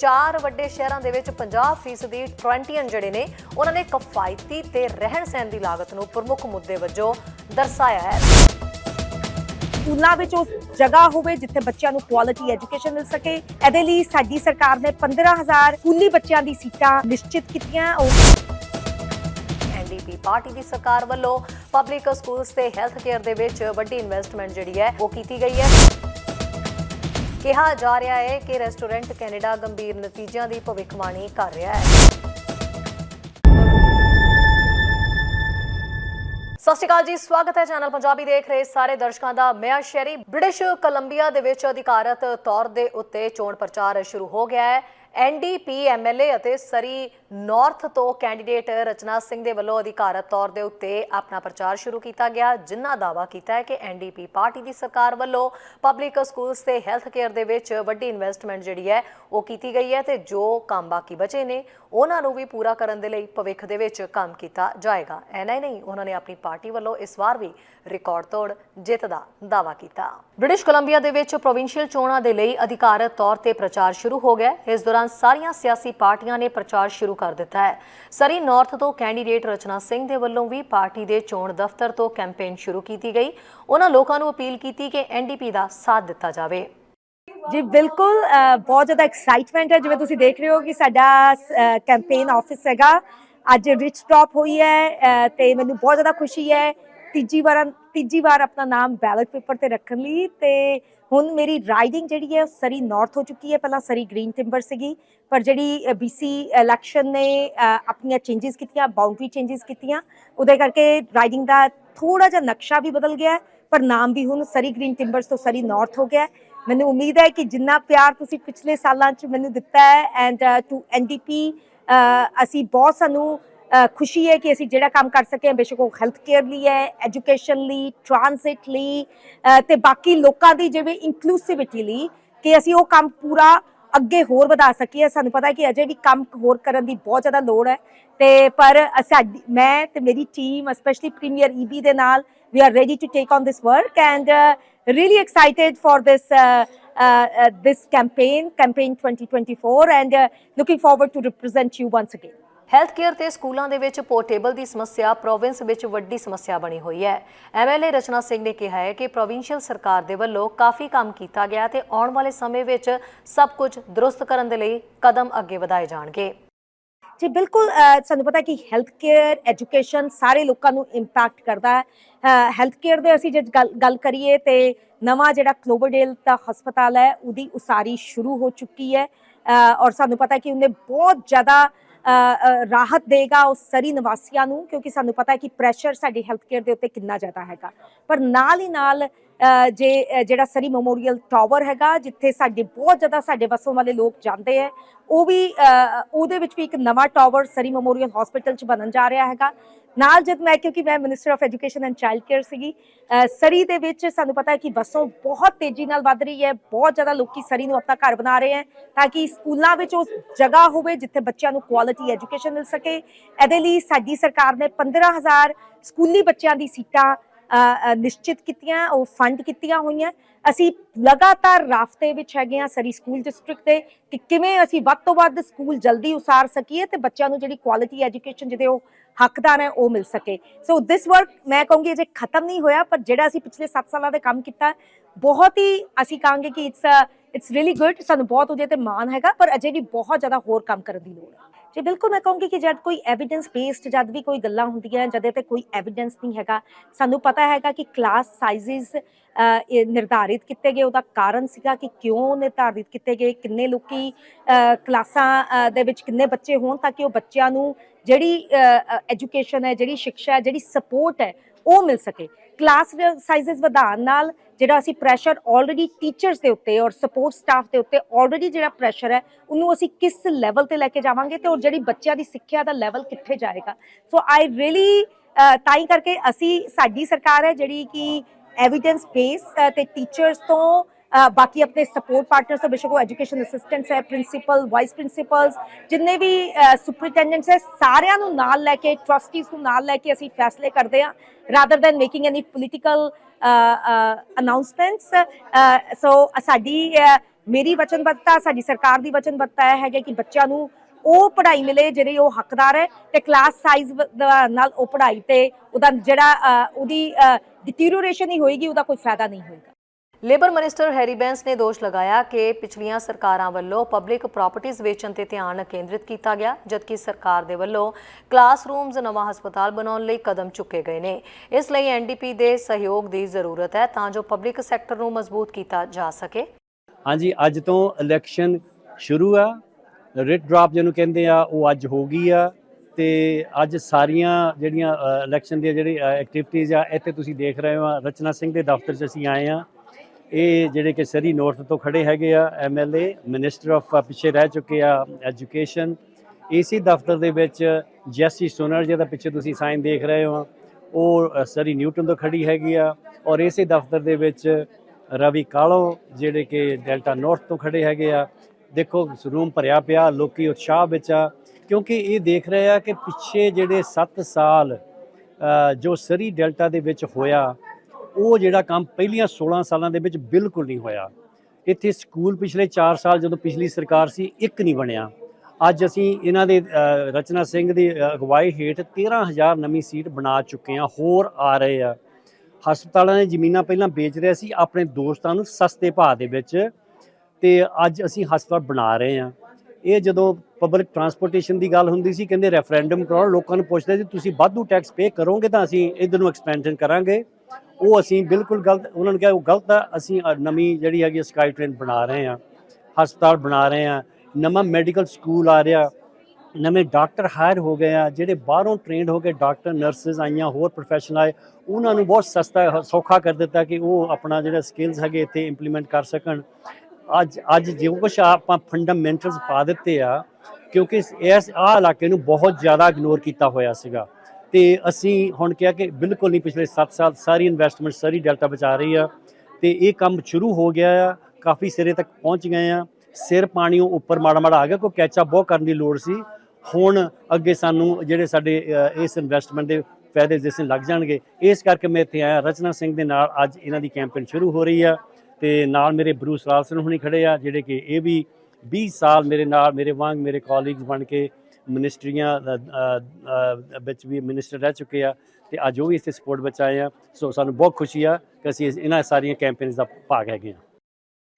ਚਾਰ ਵੱਡੇ ਸ਼ਹਿਰਾਂ ਦੇ ਵਿੱਚ 50% ਦੀ ਟ੍ਰੈਂਟੀਅਨ ਜਿਹੜੇ ਨੇ ਉਹਨਾਂ ਨੇ ਕਿਫਾਇਤੀ ਤੇ ਰਹਿਣ ਸਹਿਣ ਦੀ ਲਾਗਤ ਨੂੰ ਪ੍ਰਮੁੱਖ ਮੁੱਦੇ ਵਜੋਂ ਦਰਸਾਇਆ ਹੈ। ਸਕੂਲਾਂ ਵਿੱਚ ਉਸ ਜਗ੍ਹਾ ਹੋਵੇ ਜਿੱਥੇ ਬੱਚਿਆਂ ਨੂੰ ਕੁਆਲਿਟੀ ਐਜੂਕੇਸ਼ਨ ਮਿਲ ਸਕੇ। ਇਹਦੇ ਲਈ ਸਾਡੀ ਸਰਕਾਰ ਨੇ 15000 ਸਕੂਲੀ ਬੱਚਿਆਂ ਦੀ ਸੀਟਾਂ ਨਿਸ਼ਚਿਤ ਕੀਤੀਆਂ। ਉਹ ਐਨਡੀਪੀ ਪਾਰਟੀ ਦੀ ਸਰਕਾਰ ਵੱਲੋਂ ਪਬਲਿਕ ਸਕੂਲਸ ਤੇ ਹੈਲਥ ਕੇਅਰ ਦੇ ਵਿੱਚ ਵੱਡੀ ਇਨਵੈਸਟਮੈਂਟ ਜਿਹੜੀ ਹੈ ਉਹ ਕੀਤੀ ਗਈ ਹੈ। ਕਿਹਾ ਜਾ ਰਿਹਾ ਹੈ ਕਿ ਰੈਸਟੋਰੈਂਟ ਕੈਨੇਡਾ ਗੰਭੀਰ ਨਤੀਜਿਆਂ ਦੀ ਭਵਿੱਖਬਾਣੀ ਕਰ ਰਿਹਾ ਹੈ। ਸਤਿ ਸ਼੍ਰੀ ਅਕਾਲ ਜੀ, ਸਵਾਗਤ ਹੈ ਚੈਨਲ ਪੰਜਾਬੀ ਦੇਖ ਰਹੇ ਸਾਰੇ ਦਰਸ਼ਕਾਂ ਦਾ। ਮੈਂ ਸ਼ੈਰੀ ਬ੍ਰਿਟਿਸ਼ ਕੋਲੰਬੀਆ ਦੇ ਵਿੱਚ ਅਧਿਕਾਰਤ ਤੌਰ ਦੇ ਉੱਤੇ ਚੋਣ ਪ੍ਰਚਾਰ ਸ਼ੁਰੂ ਹੋ ਗਿਆ ਹੈ। ਐਨਡੀਪੀ ਐਮਐਲਏ ਅਤੇ ਸਰੀ ਨਾਰਥ ਤੋਂ ਕੈਂਡੀਡੇਟ ਰਚਨਾ ਸਿੰਘ ਦੇ ਵੱਲੋਂ ਅਧਿਕਾਰਤ ਤੌਰ ਦੇ ਉੱਤੇ ਆਪਣਾ ਪ੍ਰਚਾਰ ਸ਼ੁਰੂ ਕੀਤਾ ਗਿਆ। ਜਿਨ੍ਹਾਂ ਦਾਵਾ ਕੀਤਾ ਹੈ ਕਿ ਐਨਡੀਪੀ ਪਾਰਟੀ ਦੀ ਸਰਕਾਰ ਵੱਲੋਂ ਪਬਲਿਕ ਸਕੂਲਸ ਤੇ ਹੈਲਥ ਕੇਅਰ ਦੇ ਵਿੱਚ ਵੱਡੀ ਇਨਵੈਸਟਮੈਂਟ ਜਿਹੜੀ ਹੈ, ਉਹ ਕੀਤੀ ਗਈ ਹੈ ਤੇ ਜੋ ਕੰਮ ਬਾਕੀ ਬਚੇ ਨੇ, ਉਹਨਾਂ ਨੂੰ ਵੀ ਪੂਰਾ ਕਰਨ ਦੇ ਲਈ ਭਵਿੱਖ ਦੇ ਵਿੱਚ ਕੰਮ ਕੀਤਾ ਜਾਏਗਾ। ਐਨਾ ਹੀ ਨਹੀਂ, ਉਹਨਾਂ ਨੇ ਆਪਣੀ ਪਾਰਟੀ ਵੱਲੋਂ ਇਸ ਵਾਰ ਵੀ ਰਿਕਾਰਡ ਤੋੜ ਜਿੱਤ ਦਾ ਦਾਵਾ ਕੀਤਾ। ਬ੍ਰਿਟਿਸ਼ ਕੋਲੰਬੀਆ ਦੇ ਵਿੱਚ ਪ੍ਰੋਵਿੰਸ਼ੀਅਲ ਚੋਣਾਂ ਦੇ ਲਈ ਅਧਿਕਾਰਤ ਤੌਰ ਤੇ ਪ੍ਰਚਾਰ ਸ਼ੁਰੂ ਹੋ ਗਿਆ ਹੈ। ਇਸ ਦੌਰਾਨ ਸਾਰੀਆਂ ਸਿਆਸੀ ਪਾਰਟੀਆਂ ਨੇ ਪ੍ਰਚਾਰ ਸ਼ੁਰੂ ਕਰ ਦਿੱਤਾ ਹੈ। ਸਰੀ ਨਾਰਥ ਤੋਂ ਕੈਂਡੀਡੇਟ ਰਚਨਾ ਸਿੰਘ ਦੇ ਵੱਲੋਂ ਵੀ ਪਾਰਟੀ ਦੇ ਚੋਣ ਦਫ਼ਤਰ ਤੋਂ ਕੈਂਪੇਨ ਸ਼ੁਰੂ ਕੀਤੀ ਗਈ। ਉਹਨਾਂ ਲੋਕਾਂ ਨੂੰ ਅਪੀਲ ਕੀਤੀ ਕਿ ਐਨਡੀਪੀ ਦਾ ਸਾਥ ਦਿੱਤਾ ਜਾਵੇ। ਜੀ, ਬਿਲਕੁਲ ਬਹੁਤ ਜ਼ਿਆਦਾ ਐਕਸਾਈਟਮੈਂਟ ਹੈ। ਜਿਵੇਂ ਤੁਸੀਂ ਦੇਖ ਰਹੇ ਹੋ ਕਿ ਸਾਡਾ ਕੈਂਪੇਨ ਆਫਿਸ ਹੈਗਾ। ਅੱਜ ਰਿਚ ਟੌਪ ਹੋਈ ਹੈ ਤੇ ਮੈਨੂੰ ਬਹੁਤ ਜ਼ਿਆਦਾ ਖੁਸ਼ੀ ਹੈ ਤੀਜੀ ਵਾਰ ਤੀਜੀ ਵਾਰ ਆਪਣਾ ਨਾਮ ਬੈਲਟ ਪੇਪਰ ਤੇ ਰੱਖਣ ਲਈ ਤੇ ਹੁਣ ਮੇਰੀ ਰਾਈਡਿੰਗ ਜਿਹੜੀ ਹੈ ਉਹ ਸਰੀ ਨਾਰਥ ਹੋ ਚੁੱਕੀ ਹੈ। ਪਹਿਲਾਂ ਸਰੀ ਗ੍ਰੀਨ ਟਿੰਬਰ ਸੀਗੀ, ਪਰ ਜਿਹੜੀ ਬੀਸੀ ਇਲੈਕਸ਼ਨ ਨੇ ਆਪਣੀਆਂ ਚੇਂਜਸ ਕੀਤੀਆਂ ਬਾਉਂਡਰੀ ਚੇਂਜਸ ਕੀਤੀਆਂ, ਉਹਦੇ ਕਰਕੇ ਰਾਈਡਿੰਗ ਦਾ ਥੋੜਾ ਜਿਹਾ ਨਕਸ਼ਾ ਵੀ ਬਦਲ ਗਿਆ ਪਰ ਨਾਮ ਵੀ ਹੁਣ ਸਰੀ ਗ੍ਰੀਨ ਟਿੰਬਰਸ ਤੋਂ ਸਰੀ ਨਾਰਥ ਹੋ ਗਿਆ ਮੈਨੂੰ ਉਮੀਦ ਹੈ ਕਿ ਜਿੰਨਾ ਪਿਆਰ ਤੁਸੀਂ ਪਿਛਲੇ ਸਾਲਾਂ 'ਚ ਮੈਨੂੰ ਦਿੱਤਾ ਹੈ ਐਂਡ ਟੂ ਐਨਡੀਪੀ ਅਸੀਂ ਬਹੁਤ ਸਾਨੂੰ ਖੁਸ਼ੀ ਹੈ ਕਿ ਅਸੀਂ ਜਿਹੜਾ ਕੰਮ ਕਰ ਸਕੇ ਹਾਂ ਬੇਸ਼ੱਕ ਉਹ ਹੈਲਥ ਕੇਅਰ ਲਈ ਹੈ ਐਜੂਕੇਸ਼ਨ ਲਈ ਟ੍ਰਾਂਸਿਟ ਲਈ ਅ, ਤੇ ਬਾਕੀ ਲੋਕਾਂ ਦੀ ਜਿਵੇਂ ਇਨਕਲੂਸਿਵਿਟੀ ਲਈ ਕਿ ਅਸੀਂ ਉਹ ਕੰਮ ਪੂਰਾ ਅੱਗੇ ਹੋਰ ਵਧਾ ਸਕੀਏ। ਸਾਨੂੰ ਪਤਾ ਹੈ ਕਿ ਅਜੇ ਵੀ ਕੰਮ ਹੋਰ ਕਰਨ ਦੀ ਬਹੁਤ ਜ਼ਿਆਦਾ ਲੋੜ ਹੈ। ਤੇ ਪਰ ਸਾਡੀ ਮੈਂ ਤੇ ਮੇਰੀ ਟੀਮ ਸਪੈਸ਼ਲੀ ਪ੍ਰੀਮੀਅਰ ਈਬੀ ਦੇ ਨਾਲ we are ready to take on this work and uh, really excited for this uh, uh, uh, this campaign campaign 2024 and uh, looking forward to represent you once again. Health care ਤੇ ਸਕੂਲਾਂ ਦੇ ਵਿੱਚ portable ਦੀ ਸਮੱਸਿਆ province ਵਿੱਚ ਵੱਡੀ ਸਮੱਸਿਆ ਬਣੀ ਹੋਈ ਹੈ। ਐਮਐਲਏ ਰਚਨਾ ਸਿੰਘ ਨੇ ਕਿਹਾ ਹੈ ਕਿ ਪ੍ਰੋਵਿੰਸ਼ੀਅਲ ਸਰਕਾਰ ਦੇ ਵੱਲੋਂ ਕਾਫੀ ਕੰਮ ਕੀਤਾ ਗਿਆ ਤੇ ਆਉਣ ਵਾਲੇ ਸਮੇਂ ਵਿੱਚ ਸਭ ਕੁਝ ਦਰੁਸਤ ਕਰਨ ਦੇ ਲਈ ਕਦਮ ਅੱਗੇ ਵਧਾਏ ਜਾਣਗੇ। ਜੀ, ਬਿਲਕੁਲ ਸਾਨੂੰ ਪਤਾ ਕਿ ਹੈਲਥ ਕੇਅਰ ਐਜੂਕੇਸ਼ਨ ਸਾਰੇ ਲੋਕਾਂ ਨੂੰ ਇੰਪੈਕਟ ਕਰਦਾ ਹੈ। ਹੈਲਥ ਕੇਅਰ ਦੇ ਅਸੀਂ ਜੇ ਗੱਲ ਗੱਲ ਕਰੀਏ ਤੇ ਨਵਾਂ ਜਿਹੜਾ ਕਲੋਵਰਡੇਲ ਦਾ ਹਸਪਤਾਲ ਹੈ, ਉਹਦੀ ਉਸਾਰੀ ਸ਼ੁਰੂ ਹੋ ਚੁੱਕੀ ਹੈ। ਔਰ ਸਾਨੂੰ ਪਤਾ ਕਿ ਉਹਨੇ ਬਹੁਤ ਜ਼ਿਆਦਾ ਰਾਹਤ ਦੇਗਾ ਉਸ ਸਰੀ ਨਿਵਾਸੀਆਂ ਨੂੰ ਕਿਉਂਕਿ ਸਾਨੂੰ ਪਤਾ ਹੈ ਕਿ ਪ੍ਰੈਸ਼ਰ ਸਾਡੀ ਹੈਲਥ ਕੇਅਰ ਦੇ ਉੱਤੇ ਕਿੰਨਾ ਜ਼ਿਆਦਾ ਹੈਗਾ। ਪਰ ਨਾਲ ਹੀ ਨਾਲ ਜੇ ਜਿਹੜਾ ਸਰੀ ਮੈਮੋਰੀਅਲ ਟਾਵਰ ਹੈਗਾ, ਜਿੱਥੇ ਸਾਡੇ ਬਹੁਤ ਜ਼ਿਆਦਾ ਸਾਡੇ ਵਸੋਂ ਵਾਲੇ ਲੋਕ ਜਾਂਦੇ ਹੈ ਉਹ ਵੀ ਉਹਦੇ ਵਿੱਚ ਵੀ ਇੱਕ ਨਵਾਂ ਟਾਵਰ ਸਰੀ ਮੈਮੋਰੀਅਲ ਹਸਪੀਟਲ ਚ ਬਣਨ ਜਾ ਰਿਹਾ ਹੈਗਾ। ਨਾਲ ਜਦ ਮੈਂ, ਕਿਉਂਕਿ ਮੈਂ minister of education and child care ਸੀਗੀ ਸਰੀ ਦੇ ਵਿੱਚ ਸਾਨੂੰ ਪਤਾ ਹੈ ਕਿ ਵਸੋਂ ਬਹੁਤ ਤੇਜ਼ੀ ਨਾਲ ਵੱਧ ਰਹੀ ਹੈ ਬਹੁਤ ਜ਼ਿਆਦਾ ਲੋਕੀ ਸਰੀ ਨੂੰ ਆਪਣਾ ਘਰ ਬਣਾ ਰਹੇ ਹੈ ਤਾਂ ਕਿ ਸਕੂਲਾਂ ਵਿੱਚ ਉਸ ਜਗ੍ਹਾ ਹੋਵੇ ਜਿੱਥੇ ਬੱਚਿਆਂ ਨੂੰ ਕੁਆਲਿਟੀ ਐਜੂਕੇਸ਼ਨ ਮਿਲ ਸਕੇ। ਇਹਦੇ ਲਈ ਸਾਡੀ ਸਰਕਾਰ ਨੇ 15000 ਸਕੂਲੀ ਬੱਚਿਆਂ ਦੀ ਸੀਟਾਂ ਨਿਸ਼ਚਿਤ ਕੀਤੀਆਂ, ਉਹ ਫੰਡ ਕੀਤੀਆਂ ਹੋਈਆਂ। ਅਸੀਂ ਲਗਾਤਾਰ ਰਾਫਤੇ ਵਿੱਚ ਹੈਗੇ ਆ ਸਰੀ ਸਕੂਲ ਡਿਸਟ੍ਰਿਕਟ ਦੇ ਕਿ ਕਿਵੇਂ ਅਸੀਂ ਵੱਧ ਤੋਂ ਵੱਧ ਸਕੂਲ ਜਲਦੀ ਉਸਾਰ ਸਕੀਏ ਤੇ ਬੱਚਿਆਂ ਨੂੰ ਜਿਹੜੀ ਕੁਆਲਿਟੀ ਐਜੂਕੇਸ਼ਨ ਜਿਹਦੇ ਉਹ ਹੱਕਦਾਰ ਹੈ, ਉਹ ਮਿਲ ਸਕੇ। ਸੋ ਦਿਸ ਵਰਕ ਮੈਂ ਕਹੂੰਗੀ ਅਜੇ ਖਤਮ ਨਹੀਂ ਹੋਇਆ, ਪਰ ਜਿਹੜਾ ਅਸੀਂ ਪਿਛਲੇ 7 ਸਾਲਾਂ ਦਾ ਕੰਮ ਕੀਤਾ, ਬਹੁਤ ਹੀ ਅਸੀਂ ਕਹਾਂਗੇ ਕਿ ਇਟਸ ਇਟਸ ਰੀਲੀ ਗੁੱਡ ਸਾਨੂੰ ਬਹੁਤ ਉਹਦੇ ਤੇ ਮਾਣ ਹੈਗਾ, ਪਰ ਅਜੇ ਵੀ ਬਹੁਤ ਜ਼ਿਆਦਾ ਹੋਰ ਕੰਮ ਕਰਨ ਦੀ ਲੋੜ ਹੈ। ਜੀ, ਬਿਲਕੁਲ ਮੈਂ ਕਹੂੰਗੀ ਕਿ ਜਦ ਕੋਈ ਐਵੀਡੈਂਸ ਬੇਸਡ ਜਦ ਵੀ ਕੋਈ ਗੱਲਾਂ ਹੁੰਦੀਆਂ, ਜਦ ਤੇ ਕੋਈ ਐਵੀਡੈਂਸ ਨਹੀਂ ਹੈਗਾ, ਸਾਨੂੰ ਪਤਾ ਹੈਗਾ ਕਿ ਕਲਾਸ ਸਾਈਜ਼ਸ ਨਿਰਧਾਰਿਤ ਕੀਤੇ ਗਏ, ਉਹਦਾ ਕਾਰਨ ਸੀਗਾ ਕਿ ਕਿਉਂ ਨਿਰਧਾਰਿਤ ਕੀਤੇ ਗਏ, ਕਿੰਨੇ ਲੋਕੀ ਕਲਾਸਾਂ ਦੇ ਵਿੱਚ ਕਿੰਨੇ ਬੱਚੇ ਹੋਣ ਤਾਂ ਕਿ ਉਹ ਬੱਚਿਆਂ ਨੂੰ ਜਿਹੜੀ ਐਜੂਕੇਸ਼ਨ ਹੈ, ਜਿਹੜੀ ਸਿੱਖਿਆ ਹੈ, ਜਿਹੜੀ ਸਪੋਰਟ ਹੈ ਉਹ ਮਿਲ ਸਕੇ। ਕਲਾਸ ਸਾਈਜ਼ਸ ਵਧਾਉਣ ਨਾਲ ਜਿਹੜਾ ਅਸੀਂ ਪ੍ਰੈਸ਼ਰ ਆਲਰੇਡੀ ਟੀਚਰਸ ਦੇ ਉੱਤੇ ਔਰ ਸਪੋਰਟ ਸਟਾਫ ਦੇ ਉੱਤੇ ਆਲਰੇਡੀ ਜਿਹੜਾ ਪ੍ਰੈਸ਼ਰ ਹੈ, ਉਹਨੂੰ ਅਸੀਂ ਕਿਸ ਲੈਵਲ ਤੇ ਲੈ ਕੇ ਜਾਵਾਂਗੇ ਤੇ ਔਰ ਜਿਹੜੀ ਬੱਚਿਆਂ ਦੀ ਸਿੱਖਿਆ ਦਾ ਲੈਵਲ ਕਿੱਥੇ ਜਾਏਗਾ। ਸੋ ਆਈ ਰੀਲੀ ਤਾਂ ਹੀ ਕਰਕੇ ਅਸੀਂ ਸਾਡੀ ਸਰਕਾਰ ਹੈ ਜਿਹੜੀ ਕਿ ਐਵੀਡੈਂਸ ਬੇਸ ਤੇ ਟੀਚਰਸ ਤੋਂ ਬਾਕੀ ਆਪਣੇ ਸਪੋਰਟ ਪਾਰਟਨਰਸ ਤੋਂ ਬੇਸ਼ੱਕ ਉਹ ਐਜੂਕੇਸ਼ਨ ਅਸਿਸਟੈਂਟਸ ਹੈ ਪ੍ਰਿੰਸੀਪਲ ਵਾਈਸ ਪ੍ਰਿੰਸੀਪਲਸ ਜਿੰਨੇ ਵੀ ਸੁਪਰਿੰਟੈਂਡੈਂਟਸ ਹੈ, ਸਾਰਿਆਂ ਨੂੰ ਨਾਲ ਲੈ ਕੇ ਟਰਸਟੀਜ਼ ਨੂੰ ਨਾਲ ਲੈ ਕੇ ਅਸੀਂ ਫੈਸਲੇ ਕਰਦੇ ਹਾਂ rather than making any political announcements so ਸਾਡੀ ਮੇਰੀ ਵਚਨਬੱਧਤਾ, ਸਾਡੀ ਸਰਕਾਰ ਦੀ ਵਚਨਬੱਧਤਾ ਇਹ ਹੈਗਾ ਕਿ ਬੱਚਿਆਂ ਨੂੰ ਉਹ ਪੜ੍ਹਾਈ ਮਿਲੇ ਜਿਹੜੇ ਉਹ ਹੱਕਦਾਰ ਹੈ ਤੇ ਕਲਾਸ ਸਾਈਜ਼ ਨਾਲ ਉਹ ਪੜ੍ਹਾਈ ਤੇ ਉਹਦਾ ਜਿਹੜਾ ਉਹਦੀ ਡਿਟੀਰੀਓਰੇਸ਼ਨ ਹੀ ਹੋਏਗੀ, ਉਹਦਾ ਕੋਈ ਫਾਇਦਾ ਨਹੀਂ ਹੋਏਗਾ। ਲੇਬਰ ਮਿਨਿਸਟਰ ਹੈਰੀ ਬੈਂਸ ਨੇ ਦੋਸ਼ ਲਗਾਇਆ ਕਿ ਪਿਛਲੀਆਂ ਸਰਕਾਰਾਂ ਵੱਲੋਂ ਪਬਲਿਕ ਪ੍ਰਾਪਰਟੀਆਂ ਵੇਚਣ ਤੇ ਧਿਆਨ ਕੇਂਦਰਿਤ ਕੀਤਾ ਗਿਆ, ਜਦਕਿ ਸਰਕਾਰ ਦੇ ਵੱਲੋਂ ਕਲਾਸਰੂਮਸ ਨਵਾਂ ਹਸਪਤਾਲ ਬਣਾਉਣ ਲਈ ਕਦਮ ਚੁੱਕੇ ਗਏ ਨੇ। ਇਸ ਲਈ ਐਨਡੀਪੀ ਦੇ ਸਹਿਯੋਗ ਦੀ ਜ਼ਰੂਰਤ ਹੈ ਤਾਂ ਜੋ ਪਬਲਿਕ ਸੈਕਟਰ ਨੂੰ ਮਜ਼ਬੂਤ ਕੀਤਾ ਜਾ ਸਕੇ। ਹਾਂਜੀ, ਅੱਜ ਤੋਂ ਇਲੈਕਸ਼ਨ ਸ਼ੁਰੂ ਆ। ਰਿਟ ਡਰਾਪ ਜਿਹਨੂੰ ਕਹਿੰਦੇ ਆ, ਉਹ ਅੱਜ ਹੋ ਗਈ ਆ। ਤੇ ਅੱਜ ਸਾਰੀਆਂ ਜਿਹੜੀਆਂ ਇਲੈਕਸ਼ਨ ਦੀਆਂ ਜਿਹੜੀ ਐਕਟੀਵਿਟੀਜ਼ ਆ, ਇੱਥੇ ਤੁਸੀਂ ਦੇਖ ਰਹੇ ਹੋ, ਰਚਨਾ ਸਿੰਘ ਦੇ ਦਫ਼ਤਰ 'ਚ ਅਸੀਂ ਆਏ ਆ। ਇਹ ਜਿਹੜੇ ਕਿ ਸਰੀ ਨਾਰਥ ਤੋਂ ਖੜੇ ਹੈਗੇ ਆ ਐਮਐਲਏ ਮਿਨਿਸਟਰ ਆਫ ਪਿੱਛੇ ਰਹਿ ਚੁੱਕੇ ਆ ਐਜੂਕੇਸ਼ਨ ਏਸੀ ਦਫ਼ਤਰ ਦੇ ਵਿੱਚ ਜੈਸੀ ਸੋਨਰ ਜਿਹਦਾ ਪਿੱਛੇ ਤੁਸੀਂ ਸਾਈਨ ਦੇਖ ਰਹੇ ਹੋ, ਉਹ ਸਰੀ ਨਿਊਟਨ ਤੋਂ ਖੜੀ ਹੈਗੀ ਆ। ਔਰ ਇਸੇ ਦਫ਼ਤਰ ਦੇ ਵਿੱਚ ਰਵੀ ਕਾਲੋ, ਜਿਹੜੇ ਕਿ ਡੈਲਟਾ ਨਾਰਥ ਤੋਂ ਖੜੇ ਹੈਗੇ ਆ। ਦੇਖੋ, ਰੂਮ ਭਰਿਆ ਪਿਆ, ਲੋਕੀ ਉਤਸ਼ਾਹ ਵਿੱਚ ਆ। ਕਿਉਂਕਿ ਇਹ ਦੇਖ ਰਹੇ ਆ ਕਿ ਪਿੱਛੇ ਜਿਹੜੇ 7 ਸਾਲ ਜੋ ਸਰੀ ਡੈਲਟਾ ਦੇ ਵਿੱਚ ਹੋਇਆ ਉਹ ਜਿਹੜਾ ਕੰਮ ਪਹਿਲੀਆਂ 16 ਸਾਲਾਂ ਦੇ ਵਿੱਚ ਬਿਲਕੁਲ ਨਹੀਂ ਹੋਇਆ। ਇੱਥੇ ਸਕੂਲ ਪਿਛਲੇ 4 ਸਾਲ ਜਦੋਂ ਪਿਛਲੀ ਸਰਕਾਰ ਸੀ, ਇੱਕ ਨਹੀਂ ਬਣਿਆ। ਅੱਜ ਅਸੀਂ ਇਹਨਾਂ ਦੇ ਰਚਨਾ ਸਿੰਘ ਦੀ ਅਗਵਾਈ ਹੇਠ 13000 ਨਵੀਂ ਸੀਟ ਬਣਾ ਚੁੱਕੇ ਹਾਂ, ਹੋਰ ਆ ਰਹੇ ਆ। ਹਸਪਤਾਲਾਂ ਦੀਆਂ ਜ਼ਮੀਨਾਂ ਪਹਿਲਾਂ ਵੇਚ ਰਹੇ ਸੀ, ਆਪਣੇ ਦੋਸਤਾਂ ਨੂੰ ਸਸਤੇ ਭਾਅ ਦੇ ਵਿੱਚ ਤੇ ਅੱਜ ਅਸੀਂ ਹਸਪਤਾਲ ਬਣਾ ਰਹੇ ਹਾਂ। ਇਹ ਜਦੋਂ ਪਬਲਿਕ ਟਰਾਂਸਪੋਰਟੇਸ਼ਨ ਦੀ ਗੱਲ ਹੁੰਦੀ ਸੀ, ਕਹਿੰਦੇ ਰੈਫਰੈਂਡਮ ਕਰਾਓ, ਲੋਕਾਂ ਨੂੰ ਪੁੱਛਦੇ ਸੀ, ਤੁਸੀਂ ਵਾਧੂ ਟੈਕਸ ਪੇ ਕਰੋਗੇ ਤਾਂ ਅਸੀਂ ਇਧਰ ਨੂੰ ਐਕਸਪੈਂਸ਼ਨ ਕਰਾਂਗੇ। ਉਹ ਅਸੀਂ ਬਿਲਕੁਲ ਗਲਤ, ਉਹਨਾਂ ਨੇ ਕਿਹਾ ਉਹ ਗਲਤ ਆ, ਅਸੀਂ ਨਵੀਂ ਜਿਹੜੀ ਹੈਗੀ ਸਕਾਈ ਟ੍ਰੇਨ ਬਣਾ ਰਹੇ ਹਾਂ ਹਸਪਤਾਲ ਬਣਾ ਰਹੇ ਹਾਂ ਨਵਾਂ ਮੈਡੀਕਲ ਸਕੂਲ ਆ ਰਿਹਾ, ਨਵੇਂ ਡਾਕਟਰ ਹਾਇਰ ਹੋ ਗਏ ਆ, ਜਿਹੜੇ ਬਾਹਰੋਂ ਟ੍ਰੇਨਡ ਹੋ ਕੇ ਡਾਕਟਰ, ਨਰਸਿਸ ਆਈਆਂ, ਹੋਰ ਪ੍ਰੋਫੈਸ਼ਨਲ ਆਏ, ਉਹਨਾਂ ਨੂੰ ਬਹੁਤ ਸਸਤਾ ਸੌਖਾ ਕਰ ਦਿੱਤਾ ਕਿ ਉਹ ਆਪਣਾ ਜਿਹੜਾ ਸਕਿੱਲਸ ਹੈਗੇ ਇੱਥੇ ਇੰਪਲੀਮੈਂਟ ਕਰ ਸਕਣ। ਅੱਜ ਅੱਜ ਜੋ ਕੁਛ ਆਪਾਂ ਫੰਡਾਮੈਂਟਲਸ ਪਾ ਦਿੱਤੇ ਆ, ਕਿਉਂਕਿ ਇਸ- ਇਸ ਆ ਇਲਾਕੇ ਨੂੰ ਬਹੁਤ ਜ਼ਿਆਦਾ ਇਗਨੋਰ ਕੀਤਾ ਹੋਇਆ ਸੀਗਾ। ਤੇ ਅਸੀਂ ਹੁਣ ਕਿਹਾ ਕਿ ਬਿਲਕੁਲ ਨਹੀਂ, ਪਿਛਲੇ 7 ਸਾਲ ਸਾਰੀ ਇਨਵੈਸਟਮੈਂਟ ਸਾਰੀ ਡੈਲਟਾ ਬਚਾ ਰਹੀ ਆ। ਤੇ ਇਹ ਕੰਮ ਸ਼ੁਰੂ ਹੋ ਗਿਆ ਆ, ਕਾਫੀ ਸਿਰੇ ਤੱਕ ਪਹੁੰਚ ਗਏ ਆ। ਸਿਰ ਪਾਣੀੋਂ ਉੱਪਰ ਮਾੜਾ ਮਾੜਾ ਆ ਗਿਆ, ਕੋਈ ਕੈਚਅਪ ਬਹੁਤ ਕਰਨ ਦੀ ਲੋੜ ਸੀ। ਹੁਣ ਅੱਗੇ ਸਾਨੂੰ ਜਿਹੜੇ ਸਾਡੇ ਇਸ ਇਨਵੈਸਟਮੈਂਟ ਦੇ ਫਾਇਦੇ ਜਿਸ ਲੱਗ ਜਾਣਗੇ, ਇਸ ਕਰਕੇ ਮੈਂ ਇੱਥੇ ਆਇਆ। ਰਚਨਾ ਸਿੰਘ ਦੇ ਨਾਲ ਅੱਜ ਇਹਨਾਂ ਦੀ ਕੈਂਪੇਨ ਸ਼ੁਰੂ ਹੋ ਰਹੀ ਆ। ਤੇ ਨਾਲ ਮੇਰੇ ਬਰੂਸ ਰਾਲਸਨ ਹੁਣੀ ਖੜੇ ਆ, ਜਿਹੜੇ ਕਿ ਇਹ ਵੀ 20 ਸਾਲ ਮੇਰੇ ਨਾਲ, ਮੇਰੇ ਵਾਂਗ ਮੇਰੇ ਕਾਲੀਗਸ ਬਣ ਕੇ ਮਿਨਿਸਟਰੀਆਂ ਵਿੱਚ ਵੀ ਮਿਨਿਸਟਰ ਰਹਿ ਚੁੱਕੇ ਆ ਤੇ ਅੱਜ ਉਹ ਵੀ ਇਸੇ ਸਪੋਰਟ ਵਿੱਚ ਆਏ ਆ। ਸੋ ਸਾਨੂੰ ਬਹੁਤ ਖੁਸ਼ੀ ਆ ਕਿ ਅਸੀਂ ਇਹਨਾਂ ਸਾਰੀਆਂ ਕੈਂਪੇਨਸ ਦਾ ਭਾਗ ਹੈਗੇ ਆ।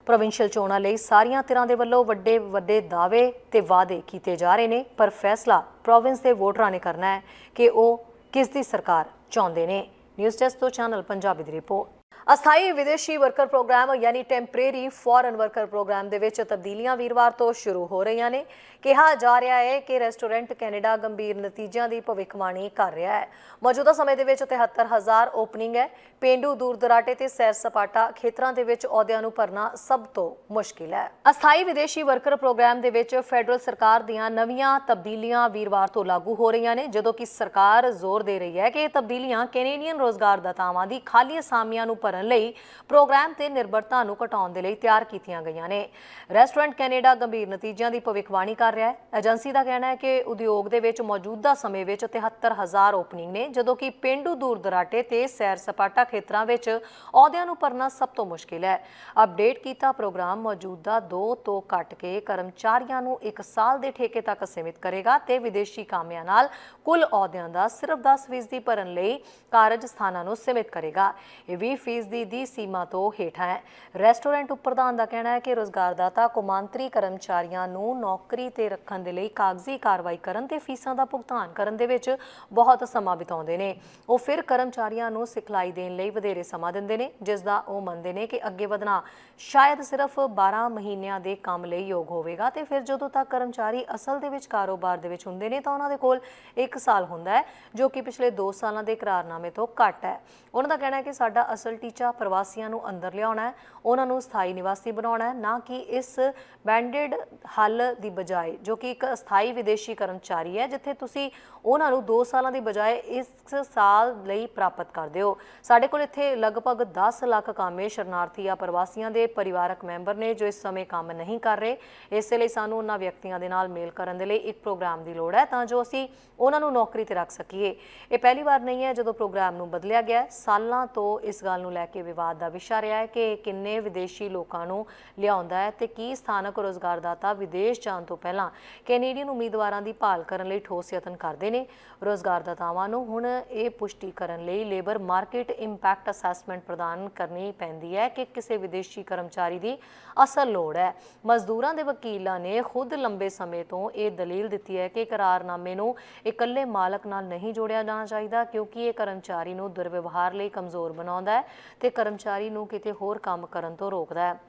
ਪ੍ਰੋਵਿੰਸ਼ੀਅਲ ਚੋਣਾਂ ਲਈ ਸਾਰੀਆਂ ਧਿਰਾਂ ਦੇ ਵੱਲੋਂ ਵੱਡੇ ਵੱਡੇ ਦਾਅਵੇ ਤੇ ਵਾਅਦੇ ਕੀਤੇ ਜਾ ਰਹੇ ਨੇ, ਪਰ ਫੈਸਲਾ ਪ੍ਰੋਵਿੰਸ ਦੇ ਵੋਟਰਾਂ ਨੇ ਕਰਨਾ ਹੈ ਕਿ ਉਹ ਕਿਸ ਦੀ ਸਰਕਾਰ ਚਾਹੁੰਦੇ ਨੇ। ਨਿਊਜ਼ ਡੈਸਕ ਤੋਂ ਚੈਨਲ ਪੰਜਾਬੀ ਦੀ ਰਿਪੋਰਟ ਅਸਥਾਈ ਵਿਦੇਸ਼ੀ ਵਰਕਰ ਪ੍ਰੋਗਰਾਮ ਯਾਨੀ ਟੈਂਪਰੇਰੀ ਫੋਰਨ ਵਰਕਰ ਪ੍ਰੋਗਰਾਮ ਦੇ ਵਿੱਚ ਤਬਦੀਲੀਆਂ ਵੀਰਵਾਰ ਤੋਂ ਸ਼ੁਰੂ ਹੋ ਰਹੀਆਂ ਨੇ। ਕਿਹਾ ਜਾ ਰਿਹਾ ਹੈ ਕਿ ਰੈਸਟੋਰੈਂਟ ਕੈਨੇਡਾ ਗੰਭੀਰ ਨਤੀਜਿਆਂ ਦੀ ਭਵਿੱਖਬਾਣੀ ਕਰ ਰਿਹਾ ਹੈ। ਮੌਜੂਦਾ ਸਮੇਂ ਦੇ ਵਿੱਚ 73000 ਓਪਨਿੰਗ ਹੈ। ਪੇਂਡੂ ਦੂਰ ਦਰਾਟੇ ਤੇ ਸੈਰ ਸਪਾਟਾ ਖੇਤਰਾਂ ਦੇ ਵਿੱਚ ਅਹੁਦਿਆਂ ਨੂੰ ਭਰਨਾ ਸਭ ਤੋਂ ਮੁਸ਼ਕਿਲ ਹੈ। ਅਸਥਾਈ ਵਿਦੇਸ਼ੀ ਵਰਕਰ ਪ੍ਰੋਗਰਾਮ ਦੇ ਵਿੱਚ ਫੈਡਰਲ ਸਰਕਾਰ ਦੀਆਂ ਨਵੀਆਂ ਤਬਦੀਲੀਆਂ ਵੀਰਵਾਰ ਤੋਂ ਲਾਗੂ ਹੋ ਰਹੀਆਂ ਨੇ। ਜਦੋਂ ਕਿ ਸਰਕਾਰ ਜ਼ੋਰ ਦੇ ਰਹੀ ਹੈ ਕਿ ਇਹ ਤਬਦੀਲੀਆਂ ਕੈਨੇਡੀਅਨ ਰੋਜ਼ਗਾਰ ਦਾਤਾਵਾਂ ਦੀ ਖਾਲੀ ਅਸਾਮੀਆਂ ਨੂੰ ਭਰਨ ਲਈ ਪ੍ਰੋਗਰਾਮ ਤੇ ਨਿਰਭਰਤਾ ਨੂੰ ਘਟਾਉਣ ਦੇ ਲਈ ਤਿਆਰ ਕੀਤੀਆਂ ਗਈਆਂ ਨੇ। ਰੈਸਟੋਰੈਂਟ ਕੈਨੇਡਾ ਗੰਭੀਰ ਨਤੀਜਿਆਂ ਦੀ ਭਵਿੱਖਬਾਣੀ ਕਰ ਰਿਹਾ ਹੈ। ਏਜੰਸੀ ਦਾ ਕਹਿਣਾ ਹੈ ਕਿ ਉਦਯੋਗ ਦੇ ਵਿੱਚ ਮੌਜੂਦਾ ਸਮੇਂ ਵਿੱਚ 73000 ਓਪਨਿੰਗ ਨੇ, ਜਦੋਂ ਕਿ ਪਿੰਡੂ ਦੂਰ ਦਰਾਟੇ ਤੇ ਸੈਰ ਸਪਾਟਾ ਖੇਤਰਾਂ ਵਿੱਚ ਅਹੁਦਿਆਂ ਨੂੰ ਭਰਨਾ ਸਭ ਤੋਂ ਮੁਸ਼ਕਿਲ ਹੈ। ਅਪਡੇਟ ਕੀਤਾ ਪ੍ਰੋਗਰਾਮ ਮੌਜੂਦਾ 2 ਤੋਂ ਘਟ ਕੇ ਕਰਮਚਾਰੀਆਂ ਨੂੰ 1 ਸਾਲ ਦੇ ਠੇਕੇ ਤੱਕ ਸੀਮਿਤ ਕਰੇਗਾ ਤੇ ਵਿਦੇਸ਼ੀ ਕਾਮਿਆਂ ਨਾਲ ਕੁੱਲ ਅਹੁਦਿਆਂ ਦਾ ਸਿਰਫ 10% ਭਰਨ ਲਈ ਕਾਰਜ ਸਥਾਨਾਂ ਨੂੰ ਸੀਮਿਤ ਕਰੇਗਾ। ਇਹ 20% ਦੀ ਸੀਮਾ ਤੋਂ ਹੇਠਾਂ ਹੈ। ਰੈਸਟੋਰੈਂਟ ਉਪਰਧਾਨ ਦਾ ਕਹਿਣਾ ਹੈ ਕਿ ਰੋਜ਼ਗਾਰਦਾਤਾ, ਕੌਮਾਂਤਰੀ ਕਰਮਚਾਰੀਆਂ ਨੂੰ ਨੌਕਰੀ ਤੇ ਰੱਖਣ ਦੇ ਲਈ ਕਾਗਜ਼ੀ ਕਾਰਵਾਈ ਕਰਨ ਤੇ ਫੀਸਾਂ ਦਾ ਭੁਗਤਾਨ ਕਰਨ ਦੇ ਵਿੱਚ ਬਹੁਤ ਸਮਾਂ ਬਿਤਾਉਂਦੇ ਨੇ। ਉਹ ਫਿਰ ਕਰਮਚਾਰੀਆਂ ਨੂੰ ਸਿਖਲਾਈ ਦੇਣ ਲਈ ਵਧੇਰੇ ਸਮਾਂ ਦਿੰਦੇ ਨੇ, ਜਿਸ ਦਾ ਉਹ ਮੰਨਦੇ ਨੇ ਕਿ ਅੱਗੇ ਵਧਣਾ ਸ਼ਾਇਦ ਸਿਰਫ 12 ਮਹੀਨਿਆਂ ਦੇ ਕੰਮ ਲਈ ਯੋਗ ਹੋਵੇਗਾ ਤੇ ਫਿਰ ਜਦੋਂ ਤੱਕ ਕਰਮਚਾਰੀ ਅਸਲ ਦੇ ਵਿੱਚ ਕਾਰੋਬਾਰ ਦੇ ਵਿੱਚ ਹੁੰਦੇ ਨੇ ਤਾਂ ਉਹਨਾਂ ਦੇ ਕੋਲ 1 ਸਾਲ ਹੁੰਦਾ ਹੈ, ਜੋ ਕਿ ਪਿਛਲੇ 2 ਸਾਲਾਂ ਦੇ ਇਕਰਾਰਨਾਮੇ ਤੋਂ ਘੱਟ ਹੈ। ਉਹਨਾਂ ਦਾ ਕਹਿਣਾ ਹੈ ਕਿ ਸਾਡਾ ਅਸਲ ਟੀਚਾ ਪ੍ਰਵਾਸੀਆਂ ਨੂੰ ਅੰਦਰ ਲਿਆਉਣਾ ਹੈ, ਉਹਨਾਂ ਨੂੰ ਸਥਾਈ ਨਿਵਾਸੀ ਬਣਾਉਣਾ ਹੈ, ਨਾ ਕਿ ਇਸ ਬੈਂਡਡ ਹੱਲ ਦੀ ਬਜਾਏ, ਜੋ ਕਿ ਇੱਕ ਅਸਥਾਈ ਵਿਦੇਸ਼ੀ ਕਰਮਚਾਰੀ ਹੈ, ਜਿੱਥੇ ਤੁਸੀਂ ਉਹਨਾਂ ਨੂੰ 2 ਸਾਲਾਂ ਦੀ ਬਜਾਏ ਇਸ ਸਾਲ ਲਈ ਪ੍ਰਾਪਤ ਕਰਦੇ ਹੋ। ਸਾਡੇ ਕੋਲ ਇੱਥੇ ਲਗਭਗ 10 ਲੱਖ ਕਾਮੇ ਸ਼ਰਨਾਰਥੀ ਜਾਂ ਪ੍ਰਵਾਸੀਆਂ ਦੇ ਪਰਿਵਾਰਕ ਮੈਂਬਰ ਨੇ, ਜੋ ਇਸ ਸਮੇਂ ਕੰਮ ਨਹੀਂ ਕਰ ਰਹੇ। ਇਸੇ ਲਈ ਸਾਨੂੰ ਉਹਨਾਂ ਵਿਅਕਤੀਆਂ ਦੇ ਨਾਲ ਮੇਲ ਕਰਨ ਦੇ ਲਈ ਇੱਕ ਪ੍ਰੋਗਰਾਮ ਦੀ ਲੋੜ ਹੈ, ਤਾਂ ਜੋ ਅਸੀਂ ਉਹਨਾਂ ਨੂੰ ਨੌਕਰੀ ਤੇ ਰੱਖ ਸਕੀਏ। ਇਹ ਪਹਿਲੀ ਵਾਰ ਨਹੀਂ ਹੈ ਜਦੋਂ ਪ੍ਰੋਗਰਾਮ ਨੂੰ ਬਦਲਿਆ ਗਿਆ। ਸਾਲਾਂ ਤੋਂ ਇਸ ਗੱਲ ਨੂੰ ਲੈ ਲੈ ਕੇ ਵਿਵਾਦ ਦਾ ਵਿਸ਼ਾ ਰਿਹਾ ਹੈ ਕਿ ਕਿੰਨੇ ਵਿਦੇਸ਼ੀ ਲੋਕਾਂ ਨੂੰ ਲਿਆਉਂਦਾ ਹੈ ਤੇ ਕੀ ਸਥਾਨਕ ਰੋਜ਼ਗਾਰਦਾਤਾ ਵਿਦੇਸ਼ ਜਾਣ ਤੋਂ ਪਹਿਲਾਂ ਕੈਨੇਡੀਅਨ ਉਮੀਦਵਾਰਾਂ ਦੀ ਭਾਲ ਕਰਨ ਲਈ ਠੋਸ ਯਤਨ ਕਰਦੇ ਨੇ। ਰੋਜ਼ਗਾਰਦਾਤਾਵਾਂ ਨੂੰ ਹੁਣ ਇਹ ਪੁਸ਼ਟੀ ਕਰਨ ਲਈ ਲੇਬਰ ਮਾਰਕੀਟ ਇੰਪੈਕਟ ਅਸੈਸਮੈਂਟ ਪ੍ਰਦਾਨ ਕਰਨੀ ਪੈਂਦੀ ਹੈ ਕਿ ਕਿਸੇ ਵਿਦੇਸ਼ੀ ਕਰਮਚਾਰੀ ਦੀ ਅਸਲ ਲੋੜ ਹੈ। ਮਜ਼ਦੂਰਾਂ ਦੇ ਵਕੀਲਾਂ ਨੇ ਖੁਦ ਲੰਬੇ ਸਮੇਂ ਤੋਂ ਇਹ ਦਲੀਲ ਦਿੱਤੀ ਹੈ ਕਿ ਕਰਾਰਨਾਮੇ ਨੂੰ ਇਕੱਲੇ ਮਾਲਕ ਨਾਲ ਨਹੀਂ ਜੋੜਿਆ ਜਾਣਾ ਚਾਹੀਦਾ ਕਿਉਂਕਿ ਇਹ ਕਰਮਚਾਰੀ ਨੂੰ ਦੁਰਵਿਵਹਾਰ ਲਈ ਕਮਜ਼ੋਰ ਬਣਾਉਂਦਾ ਹੈ। ਤੇ ਕਰਮਚਾਰੀ ਨੂੰ ਕਿਤੇ ਹੋਰ ਕੰਮ ਕਰਨ ਤੋਂ ਰੋਕਦਾ ਹੈ।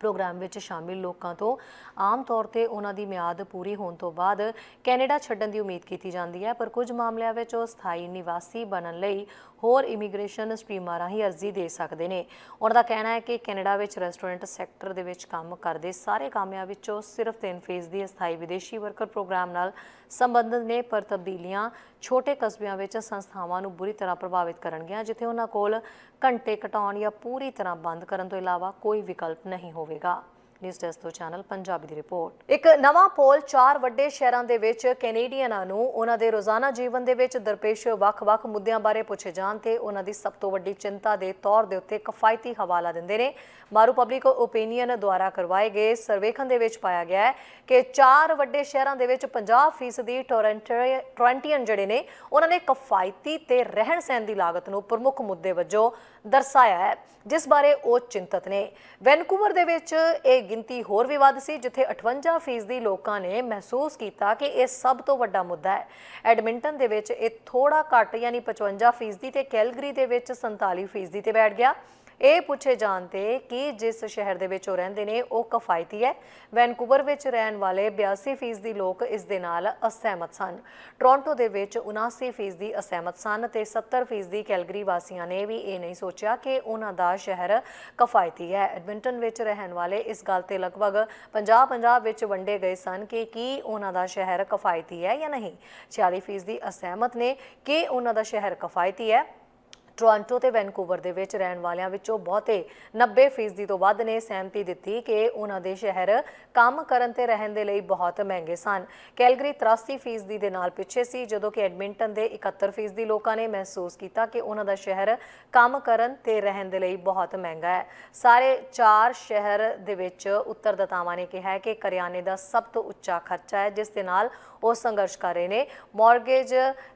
ਪ੍ਰੋਗਰਾਮ ਵਿੱਚ ਸ਼ਾਮਿਲ ਲੋਕਾਂ ਤੋਂ ਆਮ ਤੌਰ ਤੇ ਉਹਨਾਂ ਦੀ ਮਿਆਦ ਪੂਰੀ ਹੋਣ ਤੋਂ ਬਾਅਦ ਕੈਨੇਡਾ ਛੱਡਣ ਦੀ ਉਮੀਦ ਕੀਤੀ ਜਾਂਦੀ ਹੈ, ਪਰ ਕੁਝ ਮਾਮਲਿਆਂ ਵਿੱਚ ਉਹ ਸਥਾਈ ਨਿਵਾਸੀ ਬਣਨ ਲਈ ਹੋਰ ਇਮੀਗ੍ਰੇਸ਼ਨ ਸਟਰੀਮਾਂ ਰਾਹੀਂ ਅਰਜ਼ੀ ਦੇ ਸਕਦੇ ਨੇ। ਉਹਨਾਂ ਦਾ ਕਹਿਣਾ ਹੈ ਕਿ ਕੈਨੇਡਾ ਵਿੱਚ ਰੈਸਟੋਰੈਂਟ ਸੈਕਟਰ ਦੇ ਵਿੱਚ ਕੰਮ ਕਰਦੇ ਸਾਰੇ ਕਾਮਿਆਂ ਵਿੱਚੋਂ ਸਿਰਫ 3% ਦੀ ਅਸਥਾਈ ਵਿਦੇਸ਼ੀ ਵਰਕਰ ਪ੍ਰੋਗਰਾਮ ਨਾਲ ਸੰਬੰਧਿਤ ਨੇ, ਪਰ ਤਬਦੀਲੀਆਂ ਛੋਟੇ ਕਸਬਿਆਂ ਵਿੱਚ ਸੰਸਥਾਵਾਂ ਨੂੰ ਬੁਰੀ ਤਰ੍ਹਾਂ ਪ੍ਰਭਾਵਿਤ ਕਰਨਗੀਆਂ, ਜਿੱਥੇ ਉਹਨਾਂ ਕੋਲ ਘੰਟੇ ਘਟਾਉਣ ਜਾਂ ਪੂਰੀ ਤਰ੍ਹਾਂ ਬੰਦ ਕਰਨ ਤੋਂ ਇਲਾਵਾ ਕੋਈ ਵਿਕਲਪ ਨਹੀਂ ਹੋਵੇਗਾ। ਨਿਊਜ਼ ਡੈਸਕ ਤੋਂ ਚੈਨਲ ਪੰਜਾਬੀ ਦੀ ਰਿਪੋਰਟ ਇੱਕ ਨਵਾਂ ਪੋਲ ਚਾਰ ਵੱਡੇ ਸ਼ਹਿਰਾਂ ਦੇ ਵਿੱਚ ਕੈਨੇਡੀਅਨਾਂ ਨੂੰ, ਉਹਨਾਂ ਦੇ ਰੋਜ਼ਾਨਾ ਜੀਵਨ ਦੇ ਵਿੱਚ ਦਰਪੇਸ਼ ਵੱਖ-ਵੱਖ ਮੁੱਦਿਆਂ ਬਾਰੇ ਪੁੱਛੇ ਜਾਣ ਤੇ ਉਹਨਾਂ ਦੀ ਸਭ ਤੋਂ ਵੱਡੀ ਚਿੰਤਾ ਦੇ ਤੌਰ ਦੇ ਉੱਤੇ ਕਿਫਾਇਤੀ ਹਵਾਲਾ ਦਿੰਦੇ ਨੇ। ਮਾਰੂ ਪਬਲਿਕ ਓਪੀਨੀਅਨ ਦੁਆਰਾ ਕਰਵਾਏ ਗਏ ਸਰਵੇਖਣ ਦੇ ਵਿੱਚ ਪਾਇਆ ਗਿਆ ਹੈ ਕਿ ਚਾਰ ਵੱਡੇ ਸ਼ਹਿਰਾਂ ਦੇ ਵਿੱਚ 50% ਦੀ ਟੋਰੈਂਟੀਅਨ ਜਿਹੜੇ ਨੇ, ਉਹਨਾਂ ਨੇ ਕਿਫਾਇਤੀ ਤੇ ਰਹਿਣ ਸਹਿਣ ਦੀ ਲਾਗਤ ਨੂੰ ਪ੍ਰਮੁੱਖ ਮੁੱਦੇ ਵਜੋਂ ਦਰਸਾਇਆ ਹੈ, ਜਿਸ ਬਾਰੇ ਉਹ ਚਿੰਤਤ ਨੇ। ਵੈਨਕੂਵਰ ਦੇ ਵਿੱਚ ਇਹ ਗਿਣਤੀ ਹੋਰ ਵੀ ਵੱਧ ਸੀ, ਜਿੱਥੇ 58% ਦੀ ਲੋਕਾਂ ਨੇ ਮਹਿਸੂਸ ਕੀਤਾ ਕਿ ਇਹ ਸਭ ਤੋਂ ਵੱਡਾ ਮੁੱਦਾ ਹੈ। ਐਡਮਿੰਟਨ ਦੇ ਵਿੱਚ ਇਹ ਥੋੜਾ ਘੱਟ, ਯਾਨੀ 55% ਦੀ ਤੇ ਕੈਲਗਰੀ ਦੇ ਵਿੱਚ 47% ਤੇ ਬੈਠ ਗਿਆ। ਇਹ ਪੁੱਛੇ ਜਾਣ ਤੇ ਕਿ ਜਿਸ ਸ਼ਹਿਰ ਦੇ ਵਿੱਚ ਉਹ ਰਹਿੰਦੇ ਨੇ, ਉਹ ਕਿਫਾਇਤੀ ਹੈ। ਵੈਨਕੂਵਰ ਵਿੱਚ ਰਹਿਣ ਵਾਲੇ 82% ਦੀ ਲੋਕ ਇਸ ਦੇ ਨਾਲ ਅਸਹਿਮਤ ਸਨ। ਟੋਰਾਂਟੋ ਦੇ ਵਿੱਚ 79% ਦੀ ਅਸਹਿਮਤ ਸਨ ਤੇ 70% ਦੀ ਕੈਲਗਰੀ ਵਾਸੀਆਂ ਨੇ ਵੀ ਇਹ ਨਹੀਂ ਸੋਚਿਆ ਕਿ ਉਹਨਾਂ ਦਾ ਸ਼ਹਿਰ ਕਿਫਾਇਤੀ ਹੈ। ਐਡਮਿੰਟਨ ਵਿੱਚ ਰਹਿਣ ਵਾਲੇ ਇਸ ਗੱਲ ਤੇ ਲਗਭਗ 50-50 ਵਿੱਚ ਵੰਡੇ ਗਏ ਸਨ ਕਿ ਕੀ ਉਹਨਾਂ ਦਾ ਸ਼ਹਿਰ ਕਿਫਾਇਤੀ ਹੈ ਜਾਂ ਨਹੀਂ। 46% ਦੀ ਅਸਹਿਮਤ ਨੇ ਕਿ ਉਹਨਾਂ ਦਾ ਸ਼ਹਿਰ ਕਿਫਾਇਤੀ ਹੈ। ਟੋਰਾਂਟੋ ਤੇ ਵੈਨਕੂਵਰ ਦੇ ਵਿੱਚ ਰਹਿਣ ਵਾਲਿਆਂ ਵਿੱਚੋਂ ਬਹੁਤੇ 90% ਤੋਂ ਵੱਧ ਨੇ ਸਹਿਮਤੀ ਦਿੱਤੀ ਕਿ ਉਹਨਾਂ ਦੇ ਸ਼ਹਿਰ ਕੰਮ ਕਰਨ ਤੇ ਰਹਿਣ ਦੇ ਲਈ ਬਹੁਤ ਮਹਿੰਗੇ ਸਨ। ਕੈਲਗਰੀ 83% ਦੇ ਨਾਲ ਪਿੱਛੇ ਸੀ, ਜਦੋਂ ਕਿ ਐਡਮਿੰਟਨ ਦੇ 71% ਲੋਕਾਂ ਨੇ ਮਹਿਸੂਸ ਕੀਤਾ ਕਿ ਉਹਨਾਂ ਦਾ ਸ਼ਹਿਰ ਕੰਮ ਕਰਨ ਤੇ ਰਹਿਣ ਦੇ ਲਈ ਬਹੁਤ ਮਹਿੰਗਾ ਹੈ। ਸਾਰੇ ਚਾਰ ਸ਼ਹਿਰ ਦੇ ਵਿੱਚ ਉੱਤਰਦਾਤਾਵਾਂ ਨੇ ਕਿਹਾ ਹੈ ਕਿ ਕਰਿਆਨੇ ਦਾ ਸਭ ਤੋਂ ਉੱਚਾ ਖਰਚਾ ਹੈ, ਜਿਸ ਦੇ ਨਾਲ ਉਹ ਸੰਘਰਸ਼ ਕਰ ਰਹੇ ਨੇ। ਮਾਰਗੇਜ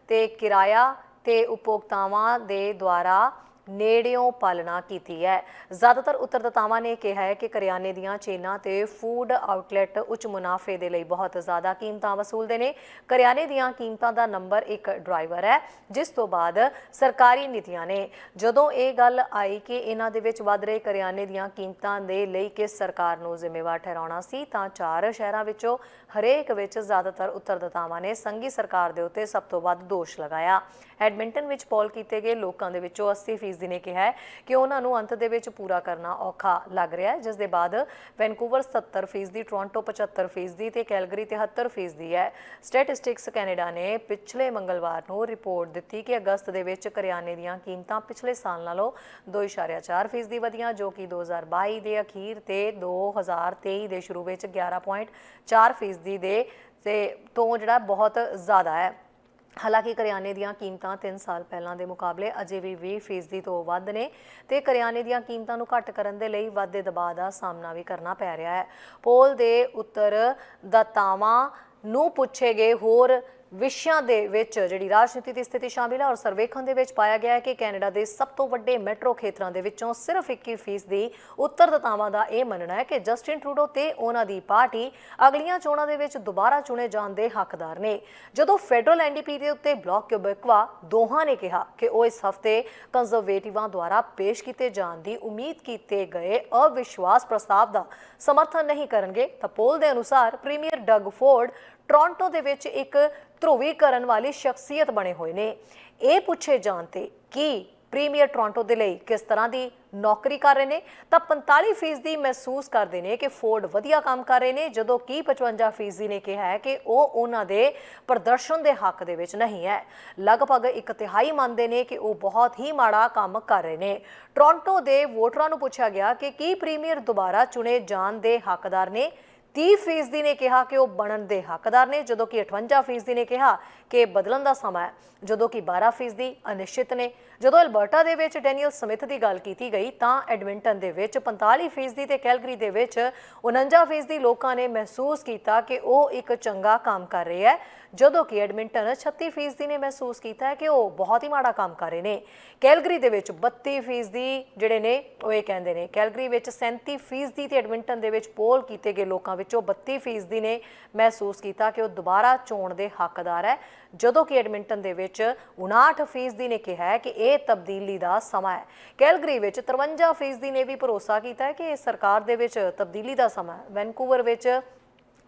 ਤੇ ਕਿਰਾਇਆ ਤੇ ਉਪਭੋਗਤਾਵਾਂ ਦੇ ਦੁਆਰਾ ਨੇੜਿਓਂ ਪਾਲਣਾ ਕੀਤੀ ਹੈ। ਜ਼ਿਆਦਾਤਰ ਉੱਤਰਦਾਤਾਵਾਂ ਨੇ ਕਿਹਾ ਹੈ ਕਿ ਕਰਿਆਨੇ ਦੀਆਂ ਚੇਨਾਂ ਤੇ ਫੂਡ ਆਊਟਲੈਟ ਉੱਚ ਮੁਨਾਫੇ ਦੇ ਲਈ ਬਹੁਤ ਜ਼ਿਆਦਾ ਕੀਮਤਾਂ ਵਸੂਲਦੇ ਨੇ। ਕਰਿਆਨੇ ਦੀਆਂ ਕੀਮਤਾਂ ਦਾ ਨੰਬਰ ਇੱਕ ਡਰਾਈਵਰ ਹੈ, ਜਿਸ ਤੋਂ ਬਾਅਦ ਸਰਕਾਰੀ ਨੀਤੀਆਂ ਨੇ। ਜਦੋਂ ਇਹ ਗੱਲ ਆਈ ਕਿ ਇਹਨਾਂ ਦੇ ਵਿੱਚ ਵੱਧ ਰਹੇ ਕਰਿਆਨੇ ਦੀਆਂ ਕੀਮਤਾਂ ਦੇ ਲਈ ਕਿਸ ਸਰਕਾਰ ਨੂੰ ਜ਼ਿੰਮੇਵਾਰ ਠਹਿਰਾਉਣਾ ਸੀ, ਤਾਂ ਚਾਰ ਸ਼ਹਿਰਾਂ ਵਿੱਚੋਂ ਹਰੇਕ ਵਿੱਚ ਜ਼ਿਆਦਾਤਰ ਉੱਤਰਦਾਤਾਵਾਂ ਨੇ ਸੰਘੀ ਸਰਕਾਰ ਦੇ ਉੱਤੇ ਸਭ ਤੋਂ ਵੱਧ ਦੋਸ਼ ਲਗਾਇਆ। ਐਡਮਿੰਟਨ ਵਿੱਚ ਪੋਲ ਕੀਤੇ ਗਏ ਲੋਕਾਂ ਦੇ ਵਿੱਚੋਂ 80% ਨੇ ਕਿਹਾ ਹੈ ਕਿ ਉਹਨਾਂ ਨੂੰ ਅੰਤ ਦੇ ਵਿੱਚ ਪੂਰਾ ਕਰਨਾ ਔਖਾ ਲੱਗ ਰਿਹਾ ਹੈ, ਜਿਸ ਦੇ ਬਾਅਦ ਵੈਨਕੂਵਰ 70% ਦੀ ਟੋਰਾਂਟੋ 75% ਦੀ ਤੇ ਕੈਲਗਰੀ 73% ਦੀ ਹੈ। ਸਟੈਟਿਸਟਿਕਸ ਕੈਨੇਡਾ ਨੇ ਪਿਛਲੇ ਮੰਗਲਵਾਰ ਨੂੰ ਰਿਪੋਰਟ ਦਿੱਤੀ ਕਿ ਅਗਸਤ ਦੇ ਵਿੱਚ ਕਰਿਆਨੇ ਦੀਆਂ ਕੀਮਤਾਂ ਪਿਛਲੇ ਸਾਲ ਨਾਲੋਂ 2.4% ਦੀ ਵਧੀਆਂ, ਜੋ ਕਿ 2022 ਦੇ ਅਖੀਰ ਤੇ 2023 ਦੇ ਸ਼ੁਰੂ ਵਿੱਚ 11.4% ਦੇ ਤੇ ਤੋਂ ਜਿਹੜਾ ਬਹੁਤ ਜ਼ਿਆਦਾ ਹੈ। ਹਾਲਾਂਕਿ ਕਰਿਆਨੇ ਦੀਆਂ ਕੀਮਤਾਂ 3 ਸਾਲ ਪਹਿਲਾਂ ਦੇ ਮੁਕਾਬਲੇ ਅਜੇ ਵੀ 20% ਤੋਂ ਵੱਧ ਨੇ ਤੇ ਕਰਿਆਨੇ ਦੀਆਂ ਕੀਮਤਾਂ ਨੂੰ ਘੱਟ ਕਰਨ ਦੇ ਲਈ ਵਾਧੇ ਦਬਾਅ ਦਾ ਸਾਹਮਣਾ ਵੀ ਕਰਨਾ ਪੈ ਰਿਹਾ ਹੈ। ਪੋਲ ਦੇ ਉੱਤਰ ਦਾਤਾਵਾਂ ਨੂੰ ਪੁੱਛੇ ਗਏ ਹੋਰ ਵਿਸ਼ਿਆਂ ਦੇ ਵਿੱਚ ਜਿਹੜੀ ਰਾਜਨੀਤੀ ਦੀ ਸਥਿਤੀ ਸ਼ਾਮਿਲ ਹੈ ਔਰ ਸਰਵੇਖਣ ਦੇ ਵਿੱਚ ਪਾਇਆ ਗਿਆ ਹੈ ਕਿ ਕੈਨੇਡਾ ਦੇ ਸਭ ਤੋਂ ਵੱਡੇ ਮੈਟਰੋ ਖੇਤਰਾਂ ਦੇ ਵਿੱਚੋਂ ਸਿਰਫ 21% ਦੀ ਉੱਤਰਦਾਤਾਵਾਂ ਦਾ ਇਹ ਮੰਨਣਾ ਹੈ ਕਿ ਜਸਟਿਨ ਟਰੂਡੋ ਤੇ ਉਹਨਾਂ ਦੀ ਪਾਰਟੀ ਅਗਲੀਆਂ ਚੋਣਾਂ ਦੇ ਵਿੱਚ ਦੁਬਾਰਾ ਚੁਣੇ ਜਾਣ ਦੇ ਹੱਕਦਾਰ ਨੇ। ਜਦੋਂ ਫੈਡਰਲ ਐਨਡੀਪੀ ਦੇ ਉੱਤੇ ਬਲਾਕ ਕਿਊਬਿਕਵਾ ਦੋਹਾਂ ਨੇ ਕਿਹਾ ਕਿ ਉਹ ਇਸ ਹਫ਼ਤੇ ਕੰਜ਼ਰਵੇਟਿਵਾਂ ਦੁਆਰਾ ਪੇਸ਼ ਕੀਤੇ ਜਾਣ ਦੀ ਉਮੀਦ ਕੀਤੇ ਗਏ ਅਵਿਸ਼ਵਾਸ ਪ੍ਰਸਤਾਵ ਦਾ ਸਮਰਥਨ ਨਹੀਂ ਕਰਨਗੇ ਤਾਂ ਪੋਲ ਦੇ ਅਨੁਸਾਰ ਪ੍ਰੀਮੀਅਰ ਡਗ ਫੋਰਡ ਟੋਰਾਂਟੋ ਦੇ ਵਿੱਚ ਇੱਕ ਧਰੁਵੀਕਰਨ ਵਾਲੀ ਸ਼ਖਸੀਅਤ ਬਣੇ ਹੋਏ ਨੇ। ਇਹ ਪੁੱਛੇ ਜਾਣ ਤੇ ਕੀ ਪ੍ਰੀਮੀਅਰ ਟੋਰਾਂਟੋ ਦੇ ਲਈ ਕਿਸ ਤਰ੍ਹਾਂ ਦੀ ਨੌਕਰੀ ਕਰ ਰਹੇ ਨੇ? ਤਾਂ 45% ਦੀ ਮਹਿਸੂਸ ਕਰਦੇ ਨੇ ਕਿ ਫੋਰਡ ਵਧੀਆ ਕੰਮ ਕਰ ਰਹੇ ਨੇ, ਜਦੋਂ ਕਿ 55% ਨੇ ਕਿਹਾ ਹੈ ਕਿ ਉਹ ਉਹਨਾਂ ਦੇ ਪ੍ਰਦਰਸ਼ਨ ਦੇ ਹੱਕ ਦੇ ਵਿੱਚ ਨਹੀਂ ਹੈ। ਲਗਭਗ ਇੱਕ ਤਿਹਾਈ ਮੰਨਦੇ ਨੇ ਕਿ ਉਹ ਬਹੁਤ ਹੀ ਮਾੜਾ ਕੰਮ ਕਰ ਰਹੇ ਨੇ। ਟੋਰਾਂਟੋ ਦੇ ਵੋਟਰਾਂ ਨੂੰ ਪੁੱਛਿਆ ਗਿਆ ਕਿ ਕੀ ਪ੍ਰੀਮੀਅਰ ਦੁਬਾਰਾ ਚੁਣੇ ਜਾਣ ਦੇ ਹੱਕਦਾਰ ਨੇ? 30% ਨੇ ਕਿਹਾ ਕਿ ਉਹ ਬਣਨ ਦੇ ਹੱਕਦਾਰ ਨੇ, ਜਦੋਂ ਕਿ 58% ਨੇ ਕਿਹਾ ਕਿ ਬਦਲਣ ਦਾ ਸਮਾਂ ਹੈ, ਜਦੋਂ ਕਿ 12% ਅਨਿਸ਼ਚਿਤ ਨੇ। ਜਦੋਂ ਅਲਬਰਟਾ ਦੇ ਵਿੱਚ ਡੈਨੀਅਲ ਸਮਿਥ ਦੀ ਗੱਲ ਕੀਤੀ ਗਈ ਤਾਂ ਐਡਮਿੰਟਨ ਦੇ ਵਿੱਚ 45% ਤੇ ਕੈਲਗਰੀ ਦੇ ਵਿੱਚ 49% ਲੋਕਾਂ ਨੇ ਮਹਿਸੂਸ ਕੀਤਾ ਕਿ ਉਹ ਇੱਕ ਚੰਗਾ ਕੰਮ ਕਰ ਰਿਹਾ ਹੈ, ਜਦੋਂ ਕਿ ਐਡਮਿੰਟਨ 36% ਨੇ ਮਹਿਸੂਸ ਕੀਤਾ ਕਿ ਉਹ ਬਹੁਤ ਹੀ ਮਾੜਾ ਕੰਮ ਕਰ ਰਹੇ ਨੇ। ਕੈਲਗਰੀ ਦੇ ਵਿੱਚ 32% ਜਿਹੜੇ ਨੇ, ਉਹ ਇਹ ਕਹਿੰਦੇ ਨੇ, ਕੈਲਗਰੀ ਵਿੱਚ 37% ਤੇ ਐਡਮਿੰਟਨ ਦੇ ਵਿੱਚ ਪੋਲ ਕੀਤੇ ਗਏ ਲੋਕਾਂ ਵਿੱਚੋਂ 32% ਨੇ ਮਹਿਸੂਸ ਕੀਤਾ ਕਿ ਉਹ ਦੁਬਾਰਾ ਚੋਣ ਦੇ ਹੱਕਦਾਰ ਹੈ, ਜਦੋਂ ਕਿ ਐਡਮਿੰਟਨ ਦੇ ਵਿੱਚ 59% ਨੇ ਕਿਹਾ ਕਿ ਇਹ ਇਹ ਤਬਦੀਲੀ ਦਾ ਸਮਾਂ ਹੈ। ਕੈਲਗਰੀ ਵਿੱਚ 53% ਨੇ ਵੀ ਭਰੋਸਾ ਕੀਤਾ ਹੈ ਕਿ ਇਹ ਸਰਕਾਰ ਦੇ ਵਿੱਚ ਤਬਦੀਲੀ ਦਾ ਸਮਾਂ ਹੈ। ਵੈਨਕੂਵਰ ਵਿੱਚ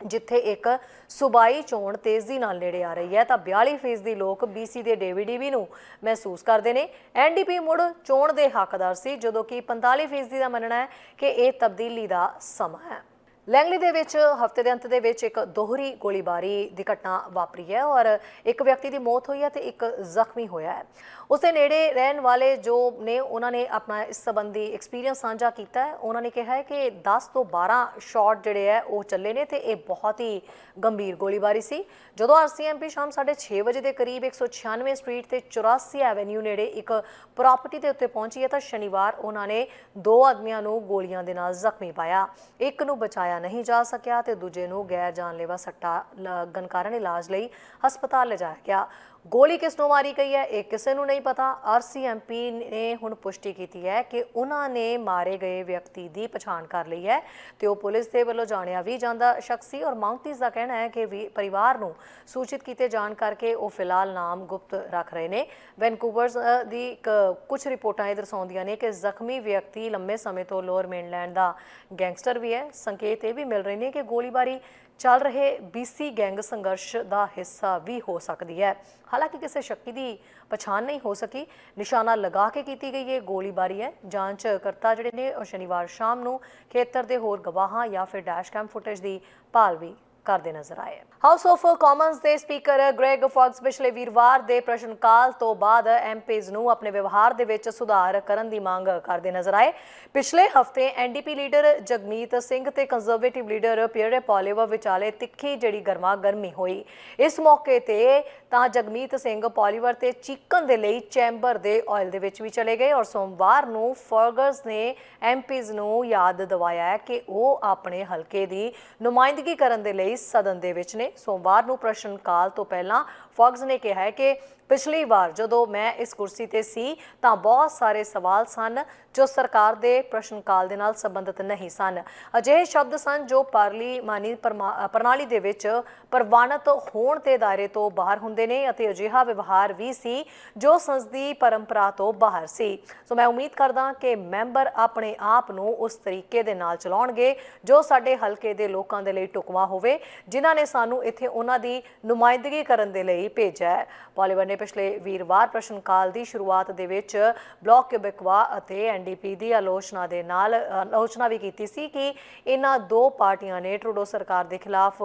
ਜਿੱਥੇ ਇੱਕ ਸੁਬਾਈ ਚੋਣ ਤੇਜ਼ੀ ਨਾਲ ਨੇੜੇ ਆ ਰਹੀ ਹੈ, ਤਾਂ 42% ਦੀ ਲੋਕ BC ਦੇ ਡੇਵਿਡੀਵੀ ਨੂੰ ਮਹਿਸੂਸ ਕਰਦੇ ਨੇ। ਐਨਡੀਪੀ ਮੁੜ ਚੋਣ ਦੇ ਹੱਕਦਾਰ ਸੀ, ਜਦੋਂ ਕਿ 45% ਦਾ ਮੰਨਣਾ ਹੈ ਕਿ ਇਹ ਤਬਦੀਲੀ ਦਾ ਸਮਾਂ ਹੈ। ਲੈਂਗਲੀ ਦੇ ਵਿੱਚ ਹਫ਼ਤੇ ਦੇ ਅੰਤ ਦੇ ਵਿੱਚ ਇੱਕ ਦੋਹਰੀ ਗੋਲੀਬਾਰੀ ਦੀ ਘਟਨਾ ਵਾਪਰੀ ਹੈ ਔਰ ਇੱਕ ਵਿਅਕਤੀ ਦੀ ਮੌਤ ਹੋਈ ਹੈ ਤੇ ਇੱਕ ਜ਼ਖਮੀ ਹੋਇਆ ਹੈ। ਉਸੇ ਨੇੜੇ ਰਹਿਣ ਵਾਲੇ ਜੋ ਨੇ, ਉਹਨਾਂ ਨੇ ਆਪਣਾ ਇਸ ਸੰਬੰਧੀ ਐਕਸਪੀਰੀਅੰਸ ਸਾਂਝਾ ਕੀਤਾ ਹੈ। ਉਹਨਾਂ ਨੇ ਕਿਹਾ ਹੈ ਕਿ 10 ਤੋਂ 12 ਸ਼ਾਟ ਜਿਹੜੇ ਹੈ, ਉਹ ਚੱਲੇ ਨੇ ਤੇ ਇਹ ਬਹੁਤ ਹੀ ਗੰਭੀਰ ਗੋਲੀਬਾਰੀ ਸੀ। ਜਦੋਂ ਆਰਸੀਐਮਪੀ ਸ਼ਾਮ 6:30 ਵਜੇ ਦੇ ਕਰੀਬ 196 ਸਟਰੀਟ ਤੇ 84 ਐਵੇਨਿਊ ਨੇੜੇ ਇੱਕ ਪ੍ਰਾਪਰਟੀ ਦੇ ਉੱਤੇ ਪਹੁੰਚੀ ਹੈ, ਤਾਂ ਸ਼ਨੀਵਾਰ ਉਹਨਾਂ ਨੇ ਦੋ ਆਦਮੀਆਂ ਨੂੰ ਗੋਲੀਆਂ ਦੇ ਨਾਲ ਜ਼ਖਮੀ ਪਾਇਆ। ਇੱਕ ਨੂੰ ਬਚਾਇਆ ਨਹੀਂ ਜਾ ਸਕਿਆ ਤੇ ਦੂਜੇ ਨੂੰ ਗੈਰ ਜਾਨਲੇਵਾ ਸੱਟਾ ਲੱਗਣ ਕਾਰਨ ਇਲਾਜ ਲਈ ਹਸਪਤਾਲ ਲਿਜਾਇਆ ਗਿਆ। ਗੋਲੀ ਕਿਸ ਨੂੰ ਮਾਰੀ ਗਈ ਹੈ, ਇਹ ਕਿਸੇ ਨੂੰ ਨਹੀਂ ਪਤਾ। ਆਰਸੀਐਮਪੀ ਨੇ ਹੁਣ ਪੁਸ਼ਟੀ ਕੀਤੀ ਹੈ ਕਿ ਉਹਨਾਂ ਨੇ ਮਾਰੇ ਗਏ ਵਿਅਕਤੀ ਦੀ ਪਛਾਣ ਕਰ ਲਈ ਹੈ ਤੇ ਉਹ ਪੁਲਿਸ ਦੇ ਵੱਲੋਂ ਜਾਣਿਆ ਵੀ ਜਾਂਦਾ ਸ਼ਖਸ ਸੀ ਔਰ ਮਾਉਂਟੀਜ਼ ਦਾ ਕਹਿਣਾ ਹੈ ਕਿ ਵੀ ਪਰਿਵਾਰ ਨੂੰ ਸੂਚਿਤ ਕੀਤੇ ਜਾਣ ਕਰਕੇ ਉਹ ਫਿਲਹਾਲ ਨਾਮ ਗੁਪਤ ਰੱਖ ਰਹੇ ਨੇ। ਵੈਨਕੂਵਰਸ ਦੀ ਇੱਕ ਕੁਝ ਰਿਪੋਰਟਾਂ ਇਹ ਦਰਸਾਉਂਦੀਆਂ ਨੇ ਕਿ ਜ਼ਖਮੀ ਵਿਅਕਤੀ ਲੰਮੇ ਸਮੇਂ ਤੋਂ ਲੋਅਰ ਮੇਨਲੈਂਡ ਦਾ ਗੈਂਗਸਟਰ ਵੀ ਹੈ। ਸੰਕੇਤ ਇਹ ਵੀ ਮਿਲ ਰਹੇ ਨੇ ਕਿ ਗੋਲੀਬਾਰੀ ਚੱਲ ਰਹੇ BC ਗੈਂਗ ਸੰਘਰਸ਼ ਦਾ ਹਿੱਸਾ ਵੀ ਹੋ ਸਕਦੀ ਹੈ। ਹਾਲਾਂਕਿ ਕਿਸੇ ਸ਼ੱਕੀ ਦੀ ਪਛਾਣ ਨਹੀਂ ਹੋ ਸਕੀ। ਨਿਸ਼ਾਨਾ ਲਗਾ ਕੇ ਕੀਤੀ ਗਈ ਇਹ ਗੋਲੀਬਾਰੀ ਹੈ। ਜਾਂਚ ਕਰਤਾ ਜਿਹੜੇ ਨੇ ਉਹ ਸ਼ਨੀਵਾਰ ਸ਼ਾਮ ਨੂੰ ਖੇਤਰ ਦੇ ਹੋਰ ਗਵਾਹਾਂ ਜਾਂ ਫਿਰ ਡੈਸ਼ ਕੈਮ ਫੁਟੇਜ ਦੀ ਭਾਲ ਵੀ ਕਰਦੇ ਨਜ਼ਰ ਆਏ ਹਾਊਸ ਆਫ ਕਾਮਨਸ ਦੇ ਸਪੀਕਰ ਗ੍ਰੈਗ ਫੌਕਸ ਪਿਛਲੇ ਵੀਰਵਾਰ ਦੇ ਪ੍ਰਸ਼ਨਕਾਲ ਤੋਂ ਬਾਅਦ ਐਮਪੀਜ਼ ਨੂੰ ਆਪਣੇ ਵਿਵਹਾਰ ਦੇ ਵਿੱਚ ਸੁਧਾਰ ਕਰਨ ਦੀ ਮੰਗ ਕਰਦੇ ਨਜ਼ਰ ਆਏ। ਪਿਛਲੇ ਹਫ਼ਤੇ ਐਨਡੀਪੀ ਲੀਡਰ ਜਗਮੀਤ ਸਿੰਘ ਤੇ ਕੰਜ਼ਰਵੇਟਿਵ ਲੀਡਰ ਪੀਅਰੇ ਪੋਲੀਵਰ ਵਿਚਾਲੇ ਤਿੱਖੀ ਜਿਹੜੀ ਗਰਮਾ ਗਰਮੀ ਹੋਈ। ਇਸ ਮੌਕੇ ਤੇ ਤਾਂ ਜਗਮੀਤ ਸਿੰਘ ਪੋਲੀਵਰ ਤੇ ਚੀਕਣ ਦੇ ਲਈ ਚੈਂਬਰ ਦੇ ਆਇਲ ਦੇ ਵਿੱਚ ਵੀ ਚਲੇ ਗਏ ਔਰ ਸੋਮਵਾਰ ਨੂੰ ਫਰਗਰਸ ਨੇ ਐਮਪੀਜ਼ ਨੂੰ ਯਾਦ ਦਿਵਾਇਆ ਕਿ ਉਹ ਆਪਣੇ ਹਲਕੇ ਦੀ ਨੁਮਾਇੰਦਗੀ ਕਰਨ ਦੇ ਲਈ ਸਦਨ ਦੇ ਵਿੱਚ ਨੇ। ਸੋਮਵਾਰ ਨੂੰ ਪ੍ਰਸ਼ਨ ਕਾਲ ਤੋਂ ਪਹਿਲਾਂ ਫੌਕਸ ਨੇ ਕਿਹਾ ਹੈ ਕਿ ਪਿਛਲੀ ਵਾਰ ਜਦੋਂ ਮੈਂ ਇਸ ਕੁਰਸੀ ਤੇ ਸੀ, ਤਾਂ ਬਹੁਤ ਸਾਰੇ ਸਵਾਲ ਸਨ ਜੋ ਸਰਕਾਰ ਦੇ ਪ੍ਰਸ਼ਨ ਕਾਲ ਦੇ ਨਾਲ ਸੰਬੰਧਿਤ ਨਹੀਂ ਸਨ। ਅਜਿਹੇ ਸ਼ਬਦ ਸਨ ਜੋ ਪਾਰਲੀਮਾਨੀ ਪਰਮਾ- ਪ੍ਰਣਾਲੀ ਦੇ ਵਿੱਚ ਪ੍ਰਵਾਨਿਤ ਹੋਣ ਦੇ ਦਾਇਰੇ ਤੋਂ ਬਾਹਰ ਹੁੰਦੇ ਨੇ ਅਤੇ ਅਜਿਹਾ ਵਿਵਹਾਰ ਵੀ ਸੀ ਜੋ ਸੰਸਦੀ ਪਰੰਪਰਾ ਤੋਂ ਬਾਹਰ ਸੀ। ਸੋ ਮੈਂ ਉਮੀਦ ਕਰਦਾ ਕਿ ਮੈਂਬਰ ਆਪਣੇ ਆਪ ਨੂੰ ਉਸ ਤਰੀਕੇ ਦੇ ਨਾਲ ਚਲਾਉਣਗੇ ਜੋ ਸਾਡੇ ਹਲਕੇ ਦੇ ਲੋਕਾਂ ਦੇ ਲਈ ਟੁਕਵਾ ਹੋਵੇ, ਜਿਨ੍ਹਾਂ ਨੇ ਸਾਨੂੰ ਇੱਥੇ ਉਹਨਾਂ ਦੀ ਨੁਮਾਇੰਦਗੀ ਕਰਨ ਦੇ ਲਈ ਭੇਜਿਆ ਹੈ। ਪਾਲੀਵਰ ਨੇ ਪਿਛਲੇ ਵੀਰਵਾਰ ਪ੍ਰਸ਼ਨ ਕਾਲ ਦੀ ਸ਼ੁਰੂਆਤ ਦੇ ਵਿੱਚ ਬਲਾਕ ਕਿਬਕਵਾ ਅਤੇ ਐਨਡੀਪੀ ਦੀ ਆਲੋਚਨਾ ਦੇ ਨਾਲ, ਆਲੋਚਨਾ ਵੀ ਕੀਤੀ ਸੀ ਕਿ ਇਹਨਾਂ ਦੋ ਪਾਰਟੀਆਂ ਨੇ ਟਰੂਡੋ ਸਰਕਾਰ ਦੇ ਖਿਲਾਫ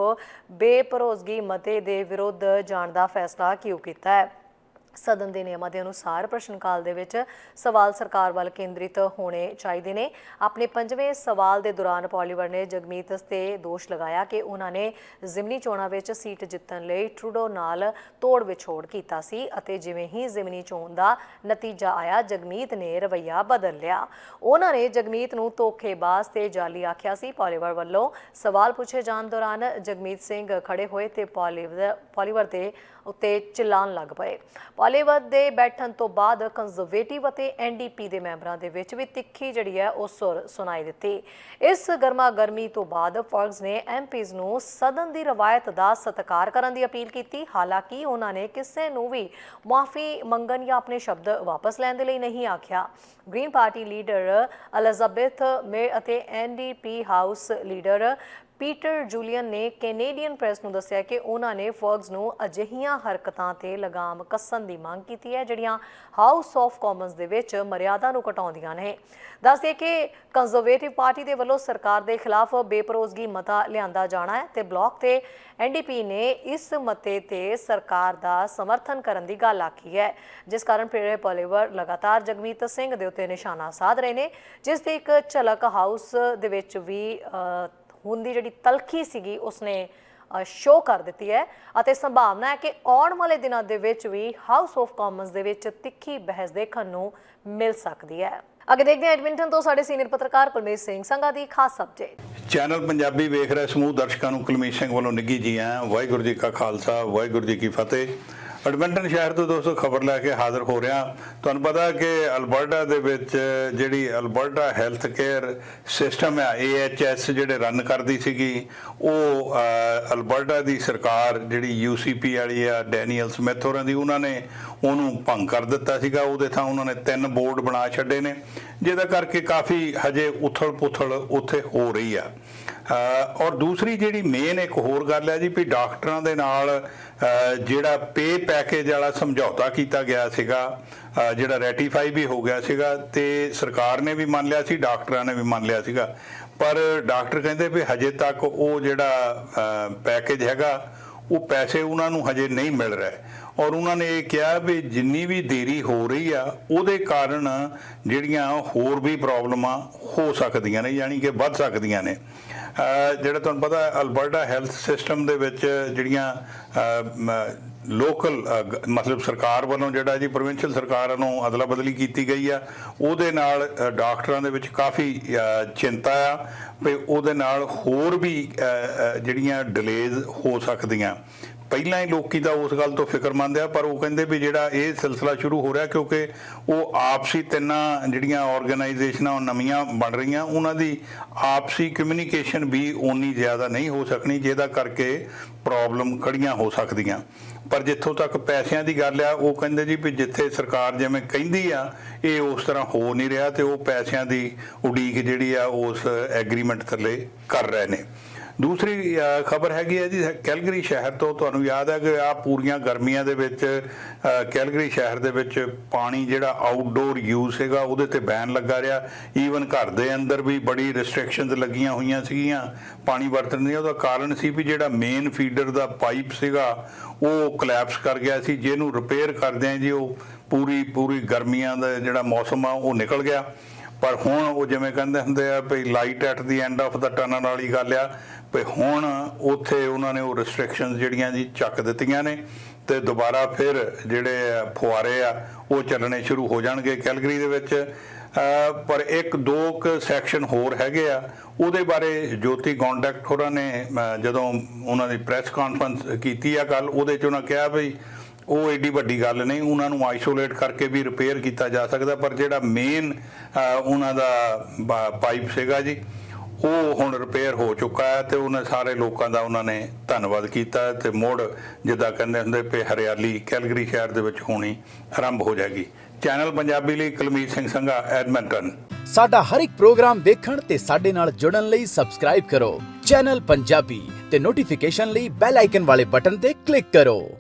ਬੇਭਰੋਸਗੀ ਮਤੇ ਦੇ ਵਿਰੁੱਧ ਜਾਣ ਦਾ ਫੈਸਲਾ ਕਿਉਂ ਕੀਤਾ ਹੈ। ਸਦਨ ਦੇ ਨਿਯਮਾਂ ਦੇ ਅਨੁਸਾਰ ਪ੍ਰਸ਼ਨ ਕਾਲ ਦੇ ਵਿੱਚ ਸਵਾਲ ਸਰਕਾਰ ਵੱਲ ਕੇਂਦਰਿਤ ਹੋਣੇ ਚਾਹੀਦੇ ਨੇ। ਆਪਣੇ ਪੰਜਵੇਂ ਸਵਾਲ ਦੇ ਦੌਰਾਨ ਪੋਲੀਵਰ ਨੇ ਜਗਮੀਤ ਤੇ ਦੋਸ਼ ਲਗਾਇਆ ਕਿ ਉਹਨਾਂ ਨੇ ਜ਼ਿਮਨੀ ਚੋਣਾਂ ਵਿੱਚ ਸੀਟ ਜਿੱਤਣ ਲਈ ਟਰੂਡੋ ਨਾਲ ਤੋੜ ਵਿਛੋੜ ਕੀਤਾ ਸੀ ਅਤੇ ਜਿਵੇਂ ਹੀ ਜ਼ਿਮਨੀ ਚੋਣ ਦਾ ਨਤੀਜਾ ਆਇਆ, ਜਗਮੀਤ ਨੇ ਰਵੱਈਆ ਬਦਲ ਲਿਆ। ਉਹਨਾਂ ਨੇ ਜਗਮੀਤ ਨੂੰ ਧੋਖੇਬਾਜ਼ ਤੇ ਜਾਲੀ ਆਖਿਆ ਸੀ। ਪੋਲੀਵਰ ਵੱਲੋਂ ਸਵਾਲ ਪੁੱਛੇ ਜਾਣ ਦੌਰਾਨ ਜਗਮੀਤ ਸਿੰਘ ਖੜੇ ਹੋਏ ਤੇ ਪੋਲੀਵਰ ਪੋਲੀਵਰ ਦੇ ਉੱਤੇ ਚਿল্লাਣ ਲੱਗ ਪਏ। ਪਾਲੀਵਰ ਦੇ ਬੈਠਣ ਤੋਂ ਬਾਅਦ ਕੰਜ਼ਰਵੇਟਿਵ ਅਤੇ ਐਨਡੀਪੀ ਦੇ ਮੈਂਬਰਾਂ ਦੇ ਵਿੱਚ ਵੀ ਤਿੱਖੀ ਜਿਹੜੀ ਹੈ ਉਹ ਸੁਰ ਸੁਣਾਈ ਦਿੱਤੀ। ਇਸ ਗਰਮਾ ਗਰਮੀ ਤੋਂ ਬਾਅਦ ਫਰਗਸ ਨੇ ਐਮਪੀਜ਼ ਨੂੰ ਸਦਨ ਦੀ ਰਵਾਇਤ ਦਾ ਸਤਿਕਾਰ ਕਰਨ ਦੀ ਅਪੀਲ ਕੀਤੀ। ਹਾਲਾਂਕਿ ਉਹਨਾਂ ਨੇ ਕਿਸੇ ਨੂੰ ਵੀ ਮਾਫੀ ਮੰਗਣ ਜਾਂ ਆਪਣੇ ਸ਼ਬਦ ਵਾਪਸ ਲੈਣ ਦੇ ਲਈ ਨਹੀਂ ਆਖਿਆ। Green Party leader Elizabeth May ਅਤੇ NDP house leader Peter Julian ਨੇ ਕੈਨੇਡੀਅਨ ਪ੍ਰੈਸ ਨੂੰ ਦੱਸਿਆ ਕਿ ਉਹਨਾਂ ਨੇ ਫਰਗਸ ਨੂੰ ਅਜਿਹੀਆਂ ਹਰਕਤਾਂ ਤੇ ਲਗਾਮ ਕੱਸਣ ਦੀ ਮੰਗ ਕੀਤੀ ਹੈ, ਜਿਹੜੀਆਂ ਹਾਊਸ ਆਫ ਕਾਮਨਸ ਦੇ ਵਿੱਚ ਮਰਿਆਦਾ ਨੂੰ ਘਟਾਉਂਦੀਆਂ ਨੇ। ਦੱਸਦੇ ਕਿ ਕੰਜ਼ਰਵੇਟਿਵ ਪਾਰਟੀ ਦੇ ਵੱਲੋਂ ਸਰਕਾਰ ਦੇ ਖਿਲਾਫ ਬੇਪਰੋਜ਼ਗੀ ਮਤਾ ਲਿਆਂਦਾ ਜਾਣਾ ਹੈ ਤੇ ਬਲਾਕ ਤੇ ਐਨਡੀਪੀ ਨੇ ਇਸ ਮਤੇ ਤੇ ਸਰਕਾਰ ਦਾ ਸਮਰਥਨ ਕਰਨ ਦੀ ਗੱਲ ਆਖੀ ਹੈ। ਜਿਸ ਕਾਰਨ ਪੀਰੇ ਪੋਲੀਵਰ ਲਗਾਤਾਰ ਜਗਮੀਤ ਸਿੰਘ ਦੇ ਉੱਤੇ ਨਿਸ਼ਾਨਾ ਸਾਧ ਰਹੇ ਨੇ, ਜਿਸ ਦੀ ਇੱਕ ਝਲਕ ਹਾਊਸ ਦੇ ਵਿੱਚ ਵੀ ਅ, ਦੀ ਜਿਹੜੀ ਤਲਖੀ ਸੀਗੀ ਉਸਨੇ ਸ਼ੋਅ ਕਰ ਦਿੱਤੀ ਹੈ। ਅਤੇ ਸੰਭਾਵਨਾ ਹੈ ਕਿ ਆਉਣ ਵਾਲੇ ਦਿਨਾਂ ਦੇ ਵਿੱਚ ਵੀ ਹਾਊਸ ਆਫ ਕਾਮਨਸ ਦੇ ਵਿੱਚ ਤਿੱਖੀ ਬਹਿਸ ਦੇਖਣ ਨੂੰ ਮਿਲ ਸਕਦੀ ਹੈ। ਅੱਗੇ ਦੇਖਦੇ ਹਾਂ ਐਡਮਿੰਟਨ ਤੋਂ ਸਾਡੇ ਸੀਨੀਅਰ ਪੱਤਰਕਾਰ ਪਰਮੇਸ਼ ਸਿੰਘ ਸੰਘਾ ਦੀ ਖਾਸ ਅਪਡੇਟ ਚੈਨਲ ਪੰਜਾਬੀ ਵੇਖ ਰਹੇ ਸਮੂਹ ਦਰਸ਼ਕਾਂ ਨੂੰ ਕੁਲਮੀਤ ਸਿੰਘ ਵੱਲੋਂ ਨਿੱਘੀ ਜੀ ਆਇਆਂ। ਵਾਹਿਗੁਰੂ ਜੀ ਕਾ ਖਾਲਸਾ ਵਾਹਿਗੁਰੂ ਜੀ ਕੀ ਫਤਿਹ। ਐਡਮਿੰਟਨ ਸ਼ਹਿਰ ਤੋਂ ਦੋਸਤੋ ਖਬਰ ਲੈ ਕੇ ਹਾਜ਼ਰ ਹੋ ਰਿਹਾ। ਤੁਹਾਨੂੰ ਪਤਾ ਕਿ ਅਲਬਰਟਾ ਦੇ ਵਿੱਚ ਜਿਹੜੀ ਅਲਬਰਟਾ ਹੈਲਥ ਕੇਅਰ ਸਿਸਟਮ ਹੈ AHS ਜਿਹੜੇ ਰਨ ਕਰਦੀ ਸੀਗੀ ਉਹ ਅਹ, ਅਲਬਰਟਾ ਦੀ ਸਰਕਾਰ ਜਿਹੜੀ UCP ਵਾਲੀ ਆ ਡੈਨੀਅਲ ਸਮਿਥ ਹੋਰਾਂ ਦੀ ਉਹਨਾਂ ਨੇ ਉਹਨੂੰ ਭੰਗ ਕਰ ਦਿੱਤਾ ਸੀਗਾ। ਉਹਦੇ ਥਾਂ ਉਹਨਾਂ ਨੇ ਤਿੰਨ ਬੋਰਡ ਬਣਾ ਛੱਡੇ ਨੇ ਜਿਹਦਾ ਕਰਕੇ ਕਾਫੀ ਹਜੇ ਉਥਲ ਪੁਥਲ ਉੱਥੇ ਹੋ ਰਹੀ ਆ। ਔਰ ਦੂਸਰੀ ਜਿਹੜੀ ਮੇਨ ਇੱਕ ਹੋਰ ਗੱਲ ਹੈ ਜੀ ਵੀ ਡਾਕਟਰਾਂ ਦੇ ਨਾਲ ਜਿਹੜਾ ਪੇ ਪੈਕੇਜ ਵਾਲਾ ਸਮਝੌਤਾ ਕੀਤਾ ਗਿਆ ਸੀਗਾ ਜਿਹੜਾ ਰੈਟੀਫਾਈ ਵੀ ਹੋ ਗਿਆ ਸੀਗਾ ਤੇ ਸਰਕਾਰ ਨੇ ਵੀ ਮੰਨ ਲਿਆ ਸੀ, ਡਾਕਟਰਾਂ ਨੇ ਵੀ ਮੰਨ ਲਿਆ ਸੀਗਾ। ਪਰ ਡਾਕਟਰ ਕਹਿੰਦੇ ਵੀ ਹਜੇ ਤੱਕ ਉਹ ਜਿਹੜਾ ਪੈਕੇਜ ਹੈਗਾ, ਉਹ ਪੈਸੇ ਉਹਨਾਂ ਨੂੰ ਹਜੇ ਨਹੀਂ ਮਿਲ ਰਹੇ ਔਰ ਉਹਨਾਂ ਨੇ ਇਹ ਕਿਹਾ ਵੀ ਜਿੰਨੀ ਵੀ ਦੇਰੀ ਹੋ ਰਹੀ ਆ, ਉਹਦੇ ਕਾਰਨ ਜਿਹੜੀਆਂ ਹੋਰ ਵੀ ਪ੍ਰੋਬਲਮਾਂ ਹੋ ਸਕਦੀਆਂ ਨੇ, ਯਾਨੀ ਕਿ ਵੱਧ ਸਕਦੀਆਂ ਨੇ। ਜਿਹੜਾ ਤੁਹਾਨੂੰ ਪਤਾ ਹੈ, ਅਲਬਰਟਾ ਹੈਲਥ ਸਿਸਟਮ ਦੇ ਵਿੱਚ ਜਿਹੜੀਆਂ ਲੋਕਲ ਮਤਲਬ ਸਰਕਾਰ ਵੱਲੋਂ ਜਿਹੜਾ ਜੀ ਪ੍ਰੋਵਿੰਸ਼ੀਅਲ ਸਰਕਾਰ ਵੱਲੋਂ ਅਦਲਾ ਬਦਲੀ ਕੀਤੀ ਗਈ ਆ, ਉਹਦੇ ਨਾਲ ਡਾਕਟਰਾਂ ਦੇ ਵਿੱਚ ਕਾਫੀ ਚਿੰਤਾ ਆ ਵੀ ਉਹਦੇ ਨਾਲ ਹੋਰ ਵੀ ਜਿਹੜੀਆਂ ਡਿਲੇਜ਼ ਹੋ ਸਕਦੀਆਂ। ਪਹਿਲਾਂ ਹੀ ਲੋਕੀ ਤਾਂ ਉਸ ਗੱਲ ਤੋਂ ਫਿਕਰਮੰਦ ਆ, ਪਰ ਉਹ ਕਹਿੰਦੇ ਵੀ ਜਿਹੜਾ ਇਹ ਸਿਲਸਿਲਾ ਸ਼ੁਰੂ ਹੋ ਰਿਹਾ ਕਿਉਂਕਿ ਉਹ ਆਪਸੀ ਤਿੰਨਾਂ ਜਿਹੜੀਆਂ ਆਰਗੇਨਾਈਜੇਸ਼ਨਾਂ ਉਹ ਨਵੀਆਂ ਬਣ ਰਹੀਆਂ, ਉਹਨਾਂ ਦੀ ਆਪਸੀ ਕਮਿਊਨੀਕੇਸ਼ਨ ਵੀ ਓਨੀ ਜ਼ਿਆਦਾ ਨਹੀਂ ਹੋ ਸਕਣੀ, ਜਿਹਦਾ ਕਰਕੇ ਪ੍ਰੋਬਲਮ ਖੜੀਆਂ ਹੋ ਸਕਦੀਆਂ। ਪਰ ਜਿੱਥੋਂ ਤੱਕ ਪੈਸਿਆਂ ਦੀ ਗੱਲ ਆ, ਉਹ ਕਹਿੰਦੇ ਜੀ ਵੀ ਜਿੱਥੇ ਸਰਕਾਰ ਜਿਵੇਂ ਕਹਿੰਦੀ ਆ, ਇਹ ਉਸ ਤਰ੍ਹਾਂ ਹੋ ਨਹੀਂ ਰਿਹਾ ਤੇ ਉਹ ਪੈਸਿਆਂ ਦੀ ਉਡੀਕ ਜਿਹੜੀ ਆ, ਉਸ ਐਗਰੀਮੈਂਟ ਥੱਲੇ ਕਰ ਰਹੇ ਨੇ। ਦੂਸਰੀ ਖਬਰ ਹੈਗੀ ਹੈ ਜੀ, ਕੈਲਗਰੀ ਸ਼ਹਿਰ ਤੋਂ ਤੁਹਾਨੂੰ ਯਾਦ ਹੈ ਕਿ ਆ ਪੂਰੀਆਂ ਗਰਮੀਆਂ ਦੇ ਵਿੱਚ ਕੈਲਗਰੀ ਸ਼ਹਿਰ ਦੇ ਵਿੱਚ ਪਾਣੀ ਜਿਹੜਾ ਆਊਟਡੋਰ ਯੂਜ਼ ਹੈਗਾ ਉਹਦੇ ਤੇ ਬੈਨ ਲੱਗਾ ਰਿਹਾ। ਈਵਨ ਘਰ ਦੇ ਅੰਦਰ ਵੀ ਬੜੀ ਰੈਸਟ੍ਰਿਕਸ਼ਨਸ ਲੱਗੀਆਂ ਹੋਈਆਂ ਸੀਗੀਆਂ, ਪਾਣੀ ਵਰਤਣ ਦੀਆਂ। ਉਹਦਾ ਕਾਰਨ ਸੀ ਵੀ ਜਿਹੜਾ ਮੇਨ ਫੀਡਰ ਦਾ ਪਾਈਪ ਸੀਗਾ, ਉਹ ਕਲੈਪਸ ਕਰ ਗਿਆ ਸੀ। ਜਿਹਨੂੰ ਰਿਪੇਅਰ ਕਰਦੇ ਆ ਜੀ, ਉਹ ਪੂਰੀ ਪੂਰੀ ਗਰਮੀਆਂ ਦਾ ਜਿਹੜਾ ਮੌਸਮ ਆ, ਉਹ ਨਿਕਲ ਗਿਆ। ਪਰ ਹੁਣ ਉਹ ਜਿਵੇਂ ਕਹਿੰਦੇ ਹੁੰਦੇ ਆ ਵੀ light at the end of the tunnel ਵਾਲੀ ਗੱਲ ਆ ਵੀ ਹੁਣ ਉੱਥੇ ਉਹਨਾਂ ਨੇ ਉਹ ਰੈਸਟ੍ਰਿਕਸ਼ਨਸ ਜਿਹੜੀਆਂ ਜੀ ਚੱਕ ਦਿੱਤੀਆਂ ਨੇ ਤੇ ਦੁਬਾਰਾ ਫਿਰ ਜਿਹੜੇ ਆ ਫੁਆਰੇ ਆ, ਉਹ ਚੱਲਣੇ ਸ਼ੁਰੂ ਹੋ ਜਾਣਗੇ ਕੈਲਗਰੀ ਦੇ ਵਿੱਚ। ਪਰ ਇੱਕ ਦੋ ਕੁ ਸੈਕਸ਼ਨ ਹੋਰ ਹੈਗੇ ਆ, ਉਹਦੇ ਬਾਰੇ ਜੋਤੀ ਗੌਂਡੈਕਟ ਹੋਰਾਂ ਨੇ ਜਦੋਂ ਉਹਨਾਂ ਦੀ ਪ੍ਰੈਸ ਕਾਨਫਰੰਸ ਕੀਤੀ ਆ ਕੱਲ ਉਹਦੇ ਚ ਉਹਨਾਂ ਕਿਹਾ ਵੀ ਉਹ ਏਡੀ ਵੱਡੀ ਗੱਲ ਨਹੀਂ, ਉਹਨਾਂ ਨੂੰ ਆਈਸੋਲੇਟ ਕਰਕੇ ਵੀ ਰਿਪੇਅਰ ਕੀਤਾ ਜਾ ਸਕਦਾ, ਪਰ ਜਿਹੜਾ ਮੇਨ ਉਹਨਾਂ ਦਾ ਪਾਈਪ ਸੀਗਾ ਜੀ ਉਹ ਹੁਣ ਰਿਪੇਅਰ ਹੋ ਚੁੱਕਾ ਹੈ ਤੇ ਉਹਨਾਂ ਸਾਰੇ ਲੋਕਾਂ ਦਾ ਉਹਨਾਂ ਨੇ ਧੰਨਵਾਦ ਕੀਤਾ ਤੇ ਮੁੜ ਜਿੱਦਾਂ ਕਹਿੰਦੇ ਹੁੰਦੇ ਪਏ, ਹਰਿਆਲੀ ਕੈਲਗਰੀ ਸ਼ਹਿਰ ਦੇ ਵਿੱਚ ਹੋਣੀ ਆਰੰਭ ਹੋ ਜਾਏਗੀ। ਚੈਨਲ ਪੰਜਾਬੀ ਲਈ ਕੁਲਮੀਤ ਸਿੰਘ ਸੰਘਾ ਐਡਮਿੰਟਨ ਸਾਡਾ ਹਰ ਇੱਕ ਪ੍ਰੋਗਰਾਮ ਦੇਖਣ ਤੇ ਸਾਡੇ ਨਾਲ ਜੁੜਨ ਲਈ ਸਬਸਕ੍ਰਾਈਬ ਕਰੋ। ਚੈਨਲ ਪੰਜਾਬੀ ਤੇ ਨੋਟੀਫਿਕੇਸ਼ਨ ਲਈ ਬੈਲ ਆਈਕਨ ਵਾਲੇ ਬਟਨ ਤੇ ਕਲਿੱਕ ਕਰੋ।